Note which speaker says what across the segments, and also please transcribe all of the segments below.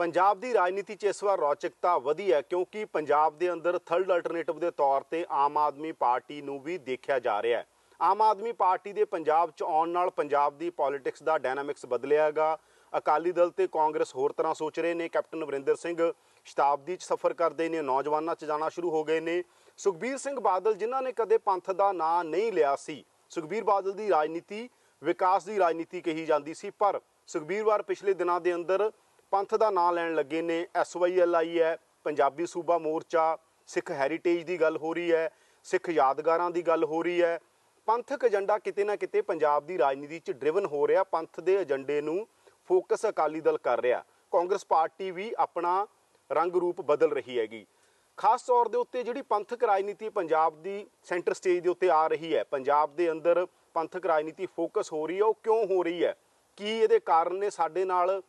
Speaker 1: ਪੰਜਾਬ ਦੀ ਰਾਜਨੀਤੀ 'ਚ ਇਸ ਵਾਰ ਰੌਚਕਤਾ ਵਧੀ ਹੈ ਕਿਉਂਕਿ ਪੰਜਾਬ ਦੇ ਅੰਦਰ ਥਰਡ ਅਲਟਰਨੇਟਿਵ ਦੇ ਤੌਰ ਤੇ ਆਮ ਆਦਮੀ ਪਾਰਟੀ ਨੂੰ ਵੀ ਦੇਖਿਆ ਜਾ ਰਿਹਾ ਹੈ। ਆਮ ਆਦਮੀ ਪਾਰਟੀ ਦੇ ਪੰਜਾਬ 'ਚ ਆਉਣ ਨਾਲ ਪੰਜਾਬ ਦੀ ਪੋਲਿਟਿਕਸ ਦਾ ਡਾਇਨਾਮਿਕਸ ਬਦਲਿਆਗਾ ਅਕਾਲੀ ਦਲ ਤੇ ਕਾਂਗਰਸ ਹੋਰ ਤਰ੍ਹਾਂ ਸੋਚ ਰਹੇ ਨੇ। ਕੈਪਟਨ ਅਮਰਿੰਦਰ ਸਿੰਘ ਸ਼ਤਾਬਦੀ 'ਚ ਸਫ਼ਰ ਕਰਦੇ ਨੇ, ਨੌਜਵਾਨਾਂ 'ਚ ਜਾਣਾ ਸ਼ੁਰੂ ਹੋ ਗਏ ਨੇ। ਸੁਖਬੀਰ ਸਿੰਘ ਬਾਦਲ, ਜਿਨ੍ਹਾਂ ਨੇ ਕਦੇ ਪੰਥ ਦਾ ਨਾਂ ਨਹੀਂ ਲਿਆ ਸੀ, ਸੁਖਬੀਰ ਬਾਦਲ ਦੀ ਰਾਜਨੀਤੀ ਵਿਕਾਸ ਦੀ ਰਾਜਨੀਤੀ ਕਹੀ ਜਾਂਦੀ ਸੀ। ਪਰ ਸੁਖਬੀਰ ਵਾਰ ਪਿਛਲੇ ਦਿਨਾਂ ਦੇ ਅੰਦਰ ਪੰਥ ਦਾ ਨਾਂ ਲੈਣ ਲੱਗੇ ਨੇ ਐਸਵਾਈਐਲ ਆਈ ਹੈ, ਪੰਜਾਬੀ ਸੂਬਾ ਮੋਰਚਾ, ਸਿੱਖ ਹੈਰੀਟੇਜ ਦੀ ਗੱਲ ਹੋ ਰਹੀ ਹੈ, ਸਿੱਖ ਯਾਦਗਾਰਾਂ ਦੀ ਗੱਲ ਹੋ ਰਹੀ ਹੈ। ਪੰਥਕ ਏਜੰਡਾ ਕਿਤੇ ਨਾ ਕਿਤੇ ਪੰਜਾਬ ਦੀ ਰਾਜਨੀਤੀ 'ਚ ਡਰਿਵਨ ਹੋ ਰਿਹਾ, ਪੰਥ ਦੇ ਏਜੰਡੇ ਨੂੰ ਫੋਕਸ ਅਕਾਲੀ ਦਲ ਕਰ ਰਿਹਾ। ਕਾਂਗਰਸ ਪਾਰਟੀ ਵੀ ਆਪਣਾ ਰੰਗ ਰੂਪ ਬਦਲ ਰਹੀ ਹੈਗੀ। ਖਾਸ ਤੌਰ ਦੇ ਉੱਤੇ ਜਿਹੜੀ ਪੰਥਕ ਰਾਜਨੀਤੀ ਪੰਜਾਬ ਦੀ ਸੈਂਟਰ ਸਟੇਜ ਦੇ ਉੱਤੇ ਆ ਰਹੀ ਹੈ, ਪੰਜਾਬ ਦੇ ਅੰਦਰ ਪੰਥਕ ਰਾਜਨੀਤੀ ਫੋਕਸ ਹੋ ਰਹੀ ਹੈ, ਉਹ ਕਿਉਂ ਹੋ ਰਹੀ ਹੈ? ਕੀ ਇਹਦੇ ਕਾਰਨ ਨੇ ਸਾਡੇ ਨਾਲ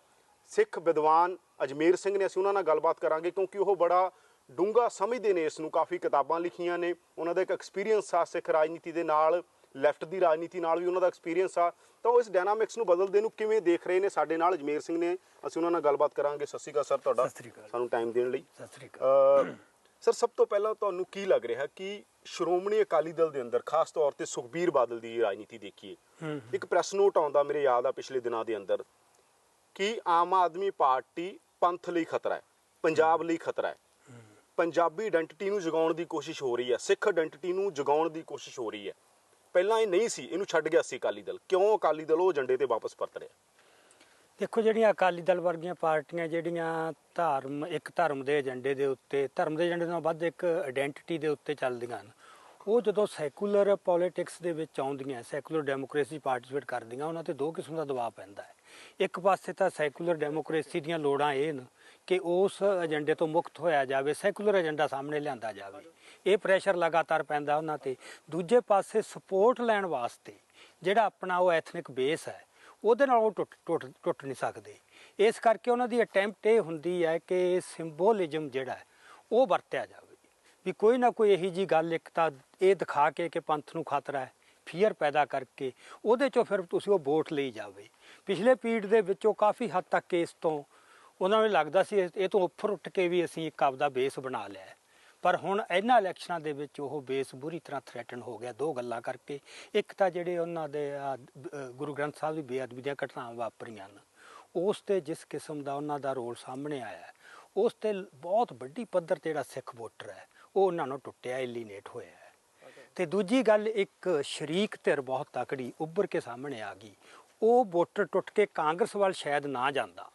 Speaker 1: ਸਿੱਖ ਵਿਦਵਾਨ ਅਜਮੇਰ ਸਿੰਘ ਨੇ ਅਸੀਂ ਉਹਨਾਂ ਨਾਲ ਗੱਲਬਾਤ ਕਰਾਂਗੇ ਕਿਉਂਕਿ ਉਹ ਬੜਾ ਡੂੰਘਾ ਸਮਝਦੇ ਨੇ ਇਸ ਨੂੰ ਕਾਫੀ ਕਿਤਾਬਾਂ ਲਿਖੀਆਂ ਨੇ ਉਹਨਾਂ ਦਾ ਇੱਕ ਐਕਸਪੀਰੀਅੰਸ ਆ ਸਿੱਖ ਰਾਜਨੀਤੀ ਦੇ ਨਾਲ ਲੈਫਟ ਦੀ ਰਾਜਨੀਤੀ ਨਾਲ ਵੀ ਉਹਨਾਂ ਦਾ ਐਕਸਪੀਰੀਅੰਸ ਆ। ਤਾਂ ਉਹ ਇਸ ਡਾਇਨਾਮਿਕਸ ਨੂੰ ਬਦਲਦੇ ਨੂੰ ਕਿਵੇਂ ਦੇਖ ਰਹੇ ਨੇ ਸਾਡੇ ਨਾਲ ਅਜਮੇਰ ਸਿੰਘ ਨੇ ਅਸੀਂ ਉਹਨਾਂ ਨਾਲ ਗੱਲਬਾਤ ਕਰਾਂਗੇ। ਸਤਿ ਸ਼੍ਰੀ ਅਕਾਲ ਸਰ ਤੁਹਾਡਾ। ਸਾਨੂੰ ਟਾਈਮ ਦੇਣ ਲਈ।
Speaker 2: ਸਤਿ ਸ੍ਰੀ ਅਕਾਲ।
Speaker 1: ਸਰ ਸਭ ਤੋਂ ਪਹਿਲਾਂ ਤੁਹਾਨੂੰ ਕੀ ਲੱਗ ਰਿਹਾ ਕਿ ਸ਼੍ਰੋਮਣੀ ਅਕਾਲੀ ਦਲ ਦੇ ਅੰਦਰ ਖਾਸ ਤੌਰ ਤੇ ਸੁਖਬੀਰ ਬਾਦਲ ਦੀ ਰਾਜਨੀਤੀ ਦੇਖੀਏ ਇੱਕ ਪ੍ਰੈਸ ਨੋਟ ਆਉਂਦਾ ਮੇਰੇ ਯਾਦ ਆ ਪਿਛਲੇ ਦਿਨਾਂ ਦੇ ਅੰਦਰ। ਕਿ ਆਮ ਆਦਮੀ ਪਾਰਟੀ ਪੰਥ ਲਈ ਖਤਰਾ ਹੈ, ਪੰਜਾਬ ਲਈ ਖਤਰਾ ਹੈ। ਪੰਜਾਬੀ ਆਇਡੈਂਟੀਟੀ ਨੂੰ ਜਗਾਉਣ ਦੀ ਕੋਸ਼ਿਸ਼ ਹੋ ਰਹੀ ਹੈ, ਸਿੱਖ ਆਇਡੈਂਟੀਟੀ ਨੂੰ ਜਗਾਉਣ ਦੀ ਕੋਸ਼ਿਸ਼ ਹੋ ਰਹੀ ਹੈ। ਪਹਿਲਾਂ ਇਹ ਨਹੀਂ ਸੀ, ਇਹਨੂੰ ਛੱਡ ਗਿਆ ਸੀ ਅਕਾਲੀ ਦਲ। ਕਿਉਂ ਅਕਾਲੀ ਦਲ ਉਹ ਏਜੰਡੇ ਤੇ ਵਾਪਸ ਪਰਤ ਰਿਹਾ?
Speaker 2: ਦੇਖੋ, ਜਿਹੜੀਆਂ ਅਕਾਲੀ ਦਲ ਵਰਗੀਆਂ ਪਾਰਟੀਆਂ, ਜਿਹੜੀਆਂ ਧਰਮ, ਇੱਕ ਧਰਮ ਦੇ ਏਜੰਡੇ ਦੇ ਉੱਤੇ, ਧਰਮ ਦੇ ਏਜੰਡੇ ਨਾਲ ਵੱਧ ਇੱਕ ਆਇਡੈਂਟੀਟੀ ਦੇ ਉੱਤੇ ਚੱਲਦੀਆਂ ਹਨ। ਉਹ ਜਦੋਂ ਸੈਕੂਲਰ ਪੋਲਿਟਿਕਸ ਦੇ ਵਿੱਚ ਆਉਂਦੀਆਂ ਸੈਕੂਲਰ ਡੈਮੋਕ੍ਰੇਸੀ ਪਾਰਟਿਸਿਪੇਟ ਕਰਦੀਆਂ, ਉਹਨਾਂ ਤੇ ਦੋ ਕਿਸਮ ਦਾ ਦਬਾਅ ਪੈਂਦਾ ਹੈ। ਇੱਕ ਪਾਸੇ ਤਾਂ ਸੈਕੂਲਰ ਡੈਮੋਕ੍ਰੇਸੀ ਦੀਆਂ ਲੋੜਾਂ ਇਹ ਨੇ ਕਿ ਉਸ ਏਜੰਡੇ ਤੋਂ ਮੁਕਤ ਹੋਇਆ ਜਾਵੇ ਸੈਕੂਲਰ ਏਜੰਡਾ ਸਾਹਮਣੇ ਲਿਆਂਦਾ ਜਾਵੇ। ਇਹ ਪ੍ਰੈਸ਼ਰ ਲਗਾਤਾਰ ਪੈਂਦਾ ਉਹਨਾਂ ਤੇ। ਦੂਜੇ ਪਾਸੇ ਸਪੋਰਟ ਲੈਣ ਵਾਸਤੇ ਜਿਹੜਾ ਆਪਣਾ ਉਹ ਐਥਨਿਕ ਬੇਸ ਹੈ, ਉਹਦੇ ਨਾਲ ਉਹ ਟੁੱਟ ਟੁੱਟ ਟੁੱਟ ਨਹੀਂ ਸਕਦੇ। ਇਸ ਕਰਕੇ ਉਹਨਾਂ ਦੀ ਅਟੈਂਪਟ ਇਹ ਹੁੰਦੀ ਹੈ ਕਿ ਸਿੰਬੋਲਿਜ਼ਮ ਜਿਹੜਾ ਉਹ ਵਰਤਿਆ ਜਾਵੇ। ਵੀ ਕੋਈ ਨਾ ਕੋਈ ਇਹੀ ਜੀ ਗੱਲ ਇੱਕ ਤਾਂ ਇਹ ਦਿਖਾ ਕੇ ਕਿ ਪੰਥ ਨੂੰ ਖਤਰਾ ਹੈ ਫੀਅਰ ਪੈਦਾ ਕਰਕੇ। ਉਹਦੇ ਚੋਂ ਫਿਰ ਤੁਸੀਂ ਉਹ ਵੋਟ ਲਈ ਜਾਵੇ। ਪਿਛਲੇ ਪੀੜ ਦੇ ਵਿੱਚੋਂ ਕਾਫੀ ਹੱਦ ਤੱਕ ਇਸ ਤੋਂ ਉਹਨਾਂ ਨੂੰ ਲੱਗਦਾ ਸੀ ਇਹ ਤੋਂ ਉੱਪਰ ਉੱਠ ਕੇ ਵੀ ਅਸੀਂ ਇੱਕ ਆਪਦਾ ਬੇਸ ਬਣਾ ਲਿਆ ਪਰ ਹੁਣ ਇਹਨਾਂ ਇਲੈਕਸ਼ਨਾਂ ਦੇ ਵਿੱਚ ਉਹ ਬੇਸ ਬੁਰੀ ਤਰ੍ਹਾਂ ਥ੍ਰੈਟਨ ਹੋ ਗਿਆ ਦੋ ਗੱਲਾਂ ਕਰਕੇ। ਇੱਕ ਤਾਂ ਜਿਹੜੇ ਉਹਨਾਂ ਦੇ ਆ, ਗੁਰੂ ਗ੍ਰੰਥ ਸਾਹਿਬ ਦੀ ਬੇਅਦਬੀ ਦੀਆਂ ਘਟਨਾਵਾਂ ਵਾਪਰੀਆਂ ਨੇ ਉਸ ਤੇ ਜਿਸ ਕਿਸਮ ਦਾ ਉਹਨਾਂ ਦਾ ਰੋਲ ਸਾਹਮਣੇ ਆਇਆ ਉਸ ਤੇ ਬਹੁਤ ਵੱਡੀ ਪੱਧਰ ਤੇ ਜਿਹੜਾ ਸਿੱਖ ਵੋਟਰ ਹੈ ਉਹ ਉਹਨਾਂ ਨੂੰ ਟੁੱਟਿਆ ਐਲੀਨੇਟ ਹੋਇਆ ਤੇ ਦੂਜੀ ਗੱਲ ਇੱਕ ਸ਼ਰੀਕ ਧਿਰ ਬਹੁਤ ਤਕੜੀ ਉੱਭਰ ਕੇ ਸਾਹਮਣੇ ਆ ਗਈ। ਉਹ ਵੋਟਰ ਟੁੱਟ ਕੇ ਕਾਂਗਰਸ ਵੱਲ ਸ਼ਾਇਦ ਨਾ ਜਾਂਦਾ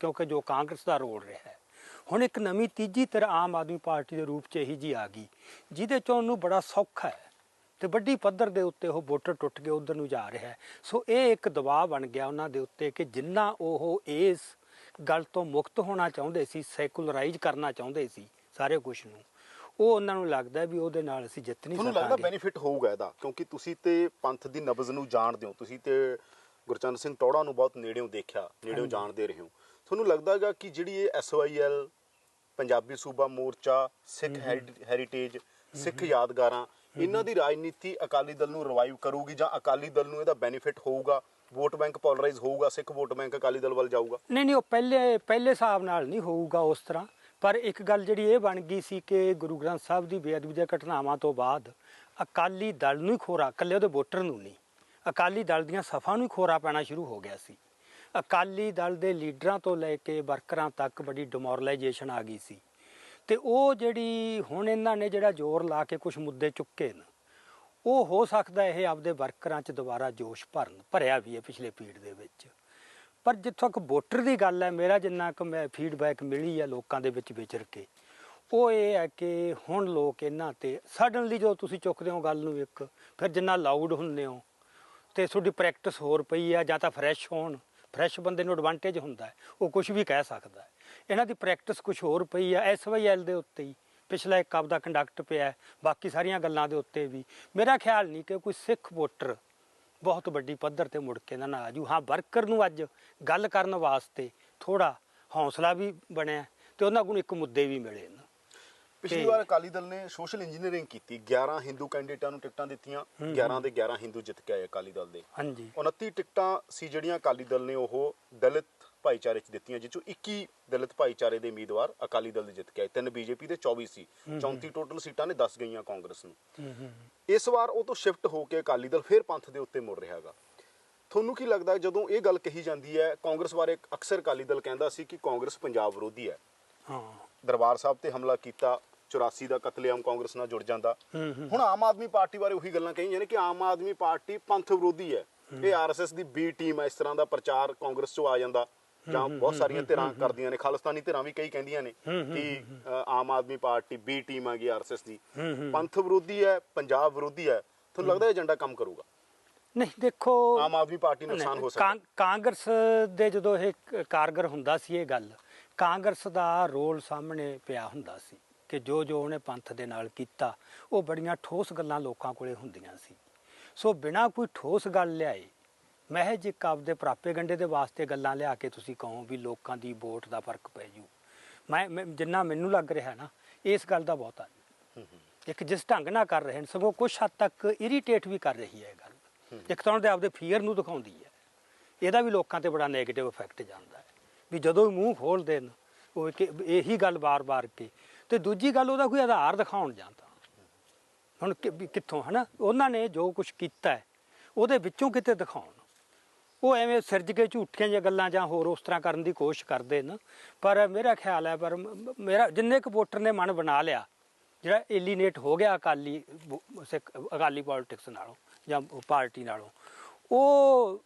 Speaker 2: ਕਿਉਂਕਿ ਜੋ ਕਾਂਗਰਸ ਦਾ ਰੋਲ ਰਿਹਾ ਹੈ। ਹੁਣ ਇੱਕ ਨਵੀਂ ਤੀਜੀ ਧਿਰ ਆਮ ਆਦਮੀ ਪਾਰਟੀ ਦੇ ਰੂਪ 'ਚ ਇਹੀ ਜੀ ਆ ਗਈ ਜਿਹਦੇ 'ਚ ਉਹਨੂੰ ਬੜਾ ਸੌਖਾ ਹੈ। ਤੇ ਵੱਡੀ ਪੱਧਰ ਦੇ ਉੱਤੇ ਉਹ ਵੋਟਰ ਟੁੱਟ ਕੇ ਉਧਰ ਨੂੰ ਜਾ ਰਿਹਾ ਸੋ ਇਹ ਇੱਕ ਦਬਾਅ ਬਣ ਗਿਆ ਉਹਨਾਂ ਦੇ ਉੱਤੇ ਕਿ ਜਿੰਨਾ ਉਹ ਇਸ ਗੱਲ ਤੋਂ ਮੁਕਤ ਹੋਣਾ ਚਾਹੁੰਦੇ ਸੀ ਸੈਕੂਲਰਾਈਜ਼ ਕਰਨਾ ਚਾਹੁੰਦੇ ਸੀ ਸਾਰੇ ਕੁਝ ਨੂੰ ਉਹ ਉਹਨਾਂ ਨੂੰ ਲੱਗਦਾ ਵੀ ਉਹਦੇ ਨਾਲ ਅਸੀਂ ਜਿੱਤ ਨਹੀਂ
Speaker 1: ਤੁਹਾਨੂੰ ਲੱਗਦਾ
Speaker 2: ਸਕਾਂਗੇ।
Speaker 1: ਬੈਨੀਫਿਟ ਹੋਊਗਾ ਇਹਦਾ? ਕਿਉਂਕਿ ਤੁਸੀਂ ਤੇ ਪੰਥ ਦੀ ਨਬਜ਼ ਨੂੰ ਜਾਣਦੇ ਹੋ। ਤੁਸੀਂ ਤੇ ਗੁਰਚੰਦ ਸਿੰਘ ਟੌੜਾ ਨੂੰ ਬਹੁਤ ਨੇੜਿਓਂ ਦੇਖਿਆ ਨੇੜਿਓਂ। ਜਾਣਦੇ ਰਹੇ ਹੋ। ਤੁਹਾਨੂੰ ਲੱਗਦਾ ਹੈਗਾ ਕਿ ਜਿਹੜੀ ਇਹ ਐਸਵਾਈਐਲ ਪੰਜਾਬੀ ਸੂਬਾ ਮੋਰਚਾ ਸਿੱਖ ਹੈਰੀ- ਹੈਰੀਟੇਜ ਸਿੱਖ ਯਾਦਗਾਰਾਂ ਇਹਨਾਂ ਦੀ ਰਾਜਨੀਤੀ ਅਕਾਲੀ ਦਲ ਨੂੰ ਰਿਵਾਈਵ ਕਰੂਗੀ ਜਾਂ ਅਕਾਲੀ ਦਲ ਨੂੰ ਇਹਦਾ ਬੈਨੀਫਿਟ ਹੋਊਗਾ? ਵੋਟ ਬੈਂਕ ਪੋਲਰਾਈਜ਼ ਹੋਊਗਾ ਸਿੱਖ ਵੋਟ ਬੈਂਕ ਅਕਾਲੀ ਦਲ ਵੱਲ ਜਾਊਗਾ?
Speaker 2: ਨਹੀਂ ਨਹੀਂ ਉਹ ਪਹਿਲੇ ਪਹਿਲੇ ਹਿਸਾਬ ਨਾਲ ਨਹੀਂ ਹੋਊਗਾ ਉਸ ਤਰ੍ਹਾਂ। ਪਰ ਇੱਕ ਗੱਲ ਜਿਹੜੀ ਇਹ ਬਣ ਗਈ ਸੀ ਕਿ ਗੁਰੂ ਗ੍ਰੰਥ ਸਾਹਿਬ ਦੀ ਬੇਅਦਬੀ ਦੀਆਂ ਘਟਨਾਵਾਂ ਤੋਂ ਬਾਅਦ ਅਕਾਲੀ ਦਲ ਨੂੰ ਹੀ ਖੋਰਾ, ਇਕੱਲੇ ਉਹਦੇ ਵੋਟਰ ਨੂੰ ਨਹੀਂ, ਅਕਾਲੀ ਦਲ ਦੀਆਂ ਸਫਾ ਨੂੰ ਹੀ ਖੋਰਾ ਪੈਣਾ ਸ਼ੁਰੂ ਹੋ ਗਿਆ ਸੀ। ਅਕਾਲੀ ਦਲ ਦੇ ਲੀਡਰਾਂ ਤੋਂ ਲੈ ਕੇ ਵਰਕਰਾਂ ਤੱਕ ਬੜੀ ਡਿਮੋਰਲਾਈਜੇਸ਼ਨ ਆ ਗਈ ਸੀ। ਤੇ ਉਹ ਜਿਹੜੀ ਹੁਣ ਇਹਨਾਂ ਨੇ ਜਿਹੜਾ ਜ਼ੋਰ ਲਾ ਕੇ ਕੁਝ ਮੁੱਦੇ ਚੁੱਕੇ ਨੇ, ਉਹ ਹੋ ਸਕਦਾ ਇਹ ਆਪਦੇ ਵਰਕਰਾਂ 'ਚ ਦੁਬਾਰਾ ਜੋਸ਼ ਭਰਨ, ਭਰਿਆ ਵੀ ਹੈ ਪਿਛਲੇ ਪੀੜ ਦੇ ਵਿੱਚ। ਪਰ ਜਿੱਥੋਂ ਤੱਕ ਵੋਟਰ ਦੀ ਗੱਲ ਹੈ, ਮੇਰਾ ਜਿੰਨਾ ਕੁ ਮੈਂ ਫੀਡਬੈਕ ਮਿਲੀ ਹੈ ਲੋਕਾਂ ਦੇ ਵਿੱਚ ਵਿਚਰ ਕੇ, ਉਹ ਇਹ ਹੈ ਕਿ ਹੁਣ ਲੋਕ ਇਹਨਾਂ ਤੇ ਸਡਨਲੀ ਜਦੋਂ ਤੁਸੀਂ ਚੁੱਕਦੇ ਹੋ ਗੱਲ ਨੂੰ ਇੱਕ, ਫਿਰ ਜਿੰਨਾ ਲਾਊਡ ਹੁੰਦੇ ਹੋ ਤੇ ਤੁਹਾਡੀ ਪ੍ਰੈਕਟਿਸ ਹੋਰ ਪਈ ਆ ਜਾਂ ਤਾਂ ਫਰੈਸ਼ ਹੋਣ ਫਰੈਸ਼ ਬੰਦੇ ਨੂੰ ਐਡਵਾਂਟੇਜ ਹੁੰਦਾ ਉਹ ਕੁਝ ਵੀ ਕਹਿ ਸਕਦਾ ਇਹਨਾਂ ਦੀ ਪ੍ਰੈਕਟਿਸ ਕੁਝ ਹੋਰ ਪਈ ਆ ਐਸਵਾਈਐਲ ਦੇ ਉੱਤੇ ਹੀ, ਪਿਛਲਾ ਇੱਕ ਆਪਦਾ ਕੰਡਕਟ ਪਿਆ ਬਾਕੀ ਸਾਰੀਆਂ ਗੱਲਾਂ ਦੇ ਉੱਤੇ ਵੀ। ਮੇਰਾ ਖਿਆਲ ਨਹੀਂ ਕਿ ਕੋਈ ਸਿੱਖ ਵੋਟਰ ਬਹੁਤ ਵੱਡੀ ਪੱਧਰ ਤੇ ਮੁੜ ਕੇ ਨਾ ਨਾ ਆਜੂ ਹਾਂ ਵਰਕਰ ਨੂੰ ਅੱਜ ਗੱਲ ਕਰਨ ਵਾਸਤੇ ਥੋੜਾ ਹੌਸਲਾ ਵੀ ਬਣਿਆ ਤੇ ਉਹਨਾਂ ਕੋਲ ਇੱਕ ਮੁੱਦੇ ਵੀ ਮਿਲੇ ਨੇ
Speaker 1: ਪਿਛਲੀ ਵਾਰ ਅਕਾਲੀ ਦਲ ਨੇ ਸੋਸ਼ਲ ਇੰਜੀਨੀਅਰਿੰਗ ਕੀਤੀ। 11 ਹਿੰਦੂ ਕੈਂਡੀਡੇਟਾਂ ਨੂੰ ਟਿਕਟਾਂ ਦਿੱਤੀਆਂ।
Speaker 2: ਹੂੰ,
Speaker 1: 11 ਦੇ 11 ਹਿੰਦੂ ਜਿੱਤ ਕੇ ਆਏ ਅਕਾਲੀ ਦਲ ਦੇ।
Speaker 2: ਹਾਂਜੀ।
Speaker 1: 29 ਟਿਕਟਾਂ ਸੀ ਜਿਹੜੀਆਂ ਅਕਾਲੀ ਦਲ ਨੇ ਉਹ ਦਲਿਤ ਭਾਈਚਾਰੇ 'ਚ ਦਿੱਤੀਆਂ ਜਿਸ ਚੋਂ 21 ਦਲਿਤ ਭਾਈਚਾਰੇ ਦੇ ਉਮੀਦਵਾਰ ਅਕਾਲੀ ਦਲ ਦੇ ਜਿੱਤ ਕੇ ਆਏ। ਤਿੰਨ ਬੀਜੇਪੀ ਦੇ 24 ਸੀ। 34 ਟੋਟਲ ਸੀਟਾਂ ਨੇ 10 ਗਈਆਂ ਕਾਂਗਰਸ ਨੂੰ। ਇਸ ਵਾਰ ਉਹ ਤੋਂ ਸ਼ਿਫਟ ਹੋ ਕੇ ਅਕਾਲੀ ਦਲ ਫਿਰ ਪੰਥ ਦੇ ਉੱਤੇ ਮੁੜ ਰਿਹਾ ਹੈਗਾ। ਤੁਹਾਨੂੰ ਕੀ ਲੱਗਦਾ ਜਦੋਂ ਇਹ ਗੱਲ ਕਹੀ ਜਾਂਦੀ ਹੈ ਕਾਂਗਰਸ ਬਾਰੇ ਅਕਸਰ ਅਕਾਲੀ ਦਲ ਕਹਿੰਦਾ ਸੀ ਕਿ ਕਾਂਗਰਸ ਪੰਜਾਬ ਵਿਰੋਧੀ ਹੈ।
Speaker 2: ਹਾਂ।
Speaker 1: ਦਰਬਾਰ ਸਾਹਿਬ ਤੇ ਹਮਲਾ ਕੀਤਾ 84 ਦਾ ਕਤਲੇਆਮ ਕਾਂਗਰਸ ਨਾਲ ਜੁੜ ਜਾਂਦਾ। ਹੁਣ ਆਮ ਆਦਮੀ ਪਾਰਟੀ ਬਾਰੇ ਉਹੀ ਗੱਲਾਂ ਕਹੀਆਂ ਨੇ ਕਿ ਆਮ ਆਦਮੀ ਪਾਰਟੀ ਪੰਥ ਵਿਰੋਧੀ ਹੈ। ਇਹ ਆਰਐਸਐਸ ਦੀ ਬੀ ਟੀਮ ਹੈ ਇਸ ਤਰ੍ਹਾਂ ਦਾ ਪ੍ਰਚਾਰ ਕਾਂਗਰਸ ਚੋਂ ਆ ਜਾਂਦਾ। ਜਾਂ ਬਹੁਤ ਸਾਰੀਆਂ ਧਿਰਾਂ ਕਰਦੀਆਂ ਨੇ ਖਾਲਿਸਤਾਨੀ ਧਿਰਾਂ ਵੀ ਕਈ ਕਹਿੰਦੀਆਂ ਨੇ ਕਿ Aam Aadmi party B team ਆ ਗਈ ਆਰਐਸਐਸ ਦੀ ਪੰਥ ਵਿਰੋਧੀ ਹੈ ਪੰਜਾਬ ਵਿਰੋਧੀ ਹੈ ਤੁਹਾਨੂੰ ਲੱਗਦਾ ਇਹ ਏਜੰਡਾ ਕੰਮ ਕਰੂਗਾ?
Speaker 2: ਨਹੀਂ ਦੇਖੋ
Speaker 1: ਆਮ ਆਦਮੀ ਪਾਰਟੀ ਨੂੰ ਨੁਕਸਾਨ ਹੋ ਸਕਦਾ।
Speaker 2: ਕਾਂਗਰਸ ਦੇ ਜਦੋਂ ਇਹ ਕਾਰਗਰ ਹੁੰਦਾ ਸੀ ਇਹ ਗੱਲ ਕਾਂਗਰਸ ਦਾ ਰੋਲ ਸਾਹਮਣੇ ਪਿਆ ਹੁੰਦਾ ਸੀ ਕਿ ਜੋ ਜੋ ਉਹਨੇ ਪੰਥ ਦੇ ਨਾਲ ਕੀਤਾ ਉਹ ਬੜੀਆਂ ਠੋਸ ਗੱਲਾਂ ਲੋਕਾਂ ਕੋਲੇ ਹੁੰਦੀਆਂ ਸੀ। ਸੋ ਬਿਨਾਂ ਕੋਈ ਠੋਸ ਗੱਲ ਲਿਆਏ ਮਹਿਜ ਇੱਕ ਆਪਦੇ ਪ੍ਰਾਪੇ ਗੰਡੇ ਦੇ ਵਾਸਤੇ ਗੱਲਾਂ ਲਿਆ ਕੇ ਤੁਸੀਂ ਕਹੋ ਵੀ ਲੋਕਾਂ ਦੀ ਵੋਟ ਦਾ ਫ਼ਰਕ ਪੈ ਜੂ। ਮੈਂ ਜਿੰਨਾ ਮੈਨੂੰ ਲੱਗ ਰਿਹਾ ਨਾ ਇਸ ਗੱਲ ਦਾ ਬਹੁਤਾ ਨਹੀਂ। ਇੱਕ ਜਿਸ ਢੰਗ ਨਾਲ ਕਰ ਰਹੇ ਨੇ ਸਗੋਂ ਕੁਝ ਹੱਦ ਤੱਕ ਇਰੀਟੇਟ ਵੀ ਕਰ ਰਹੀ ਹੈ ਇਹ ਗੱਲ। ਇੱਕ ਤਾਂ ਉਹਦੇ ਆਪਦੇ ਫੀਅਰ ਨੂੰ ਦਿਖਾਉਂਦੀ ਹੈ। ਇਹਦਾ ਵੀ ਲੋਕਾਂ ਤੇ ਬੜਾ 네ਗੇਟਿਵ ਇਫੈਕਟ ਜਾਂਦਾ ਹੈ। ਵੀ ਜਦੋਂ ਮੂੰਹ ਖੋਲਦੇ ਨੇ ਉਹ ਇੱਕ ਇਹੀ ਗੱਲ ਬਾਰ-ਬਾਰ ਕੇ ਤੇ ਦੂਜੀ ਗੱਲ ਉਹਦਾ ਕੋਈ ਆਧਾਰ ਦਿਖਾਉਣ ਜਾਂਦਾ ਹੁਣ ਕਿੱਥੋਂ ਹਨਾ? ਉਹਨਾਂ ਨੇ ਜੋ ਕੁਝ ਕੀਤਾ ਉਹਦੇ ਵਿੱਚੋਂ ਕਿਤੇ ਦਿਖਾਉਣ। ਉਹ ਐਵੇਂ ਸਿਰਜ ਕੇ ਝੂਠੀਆਂ ਜਿਹੀਆਂ ਗੱਲਾਂ ਜਾਂ ਹੋਰ ਉਸ ਤਰ੍ਹਾਂ ਕਰਨ ਦੀ ਕੋਸ਼ਿਸ਼ ਕਰਦੇ ਨੇ ਪਰ ਮੇਰਾ ਖਿਆਲ ਹੈ ਪਰ ਮੇਰਾ ਜਿੰਨੇ ਕੁ ਵੋਟਰ ਨੇ ਮਨ ਬਣਾ ਲਿਆ ਜਿਹੜਾ ਏਲੀਨੇਟ ਹੋ ਗਿਆ ਅਕਾਲੀ ਸਿੱਖ ਅਕਾਲੀ ਪੋਲਿਟਿਕਸ ਨਾਲੋਂ ਜਾਂ ਪਾਰਟੀ ਨਾਲੋਂ ਉਹ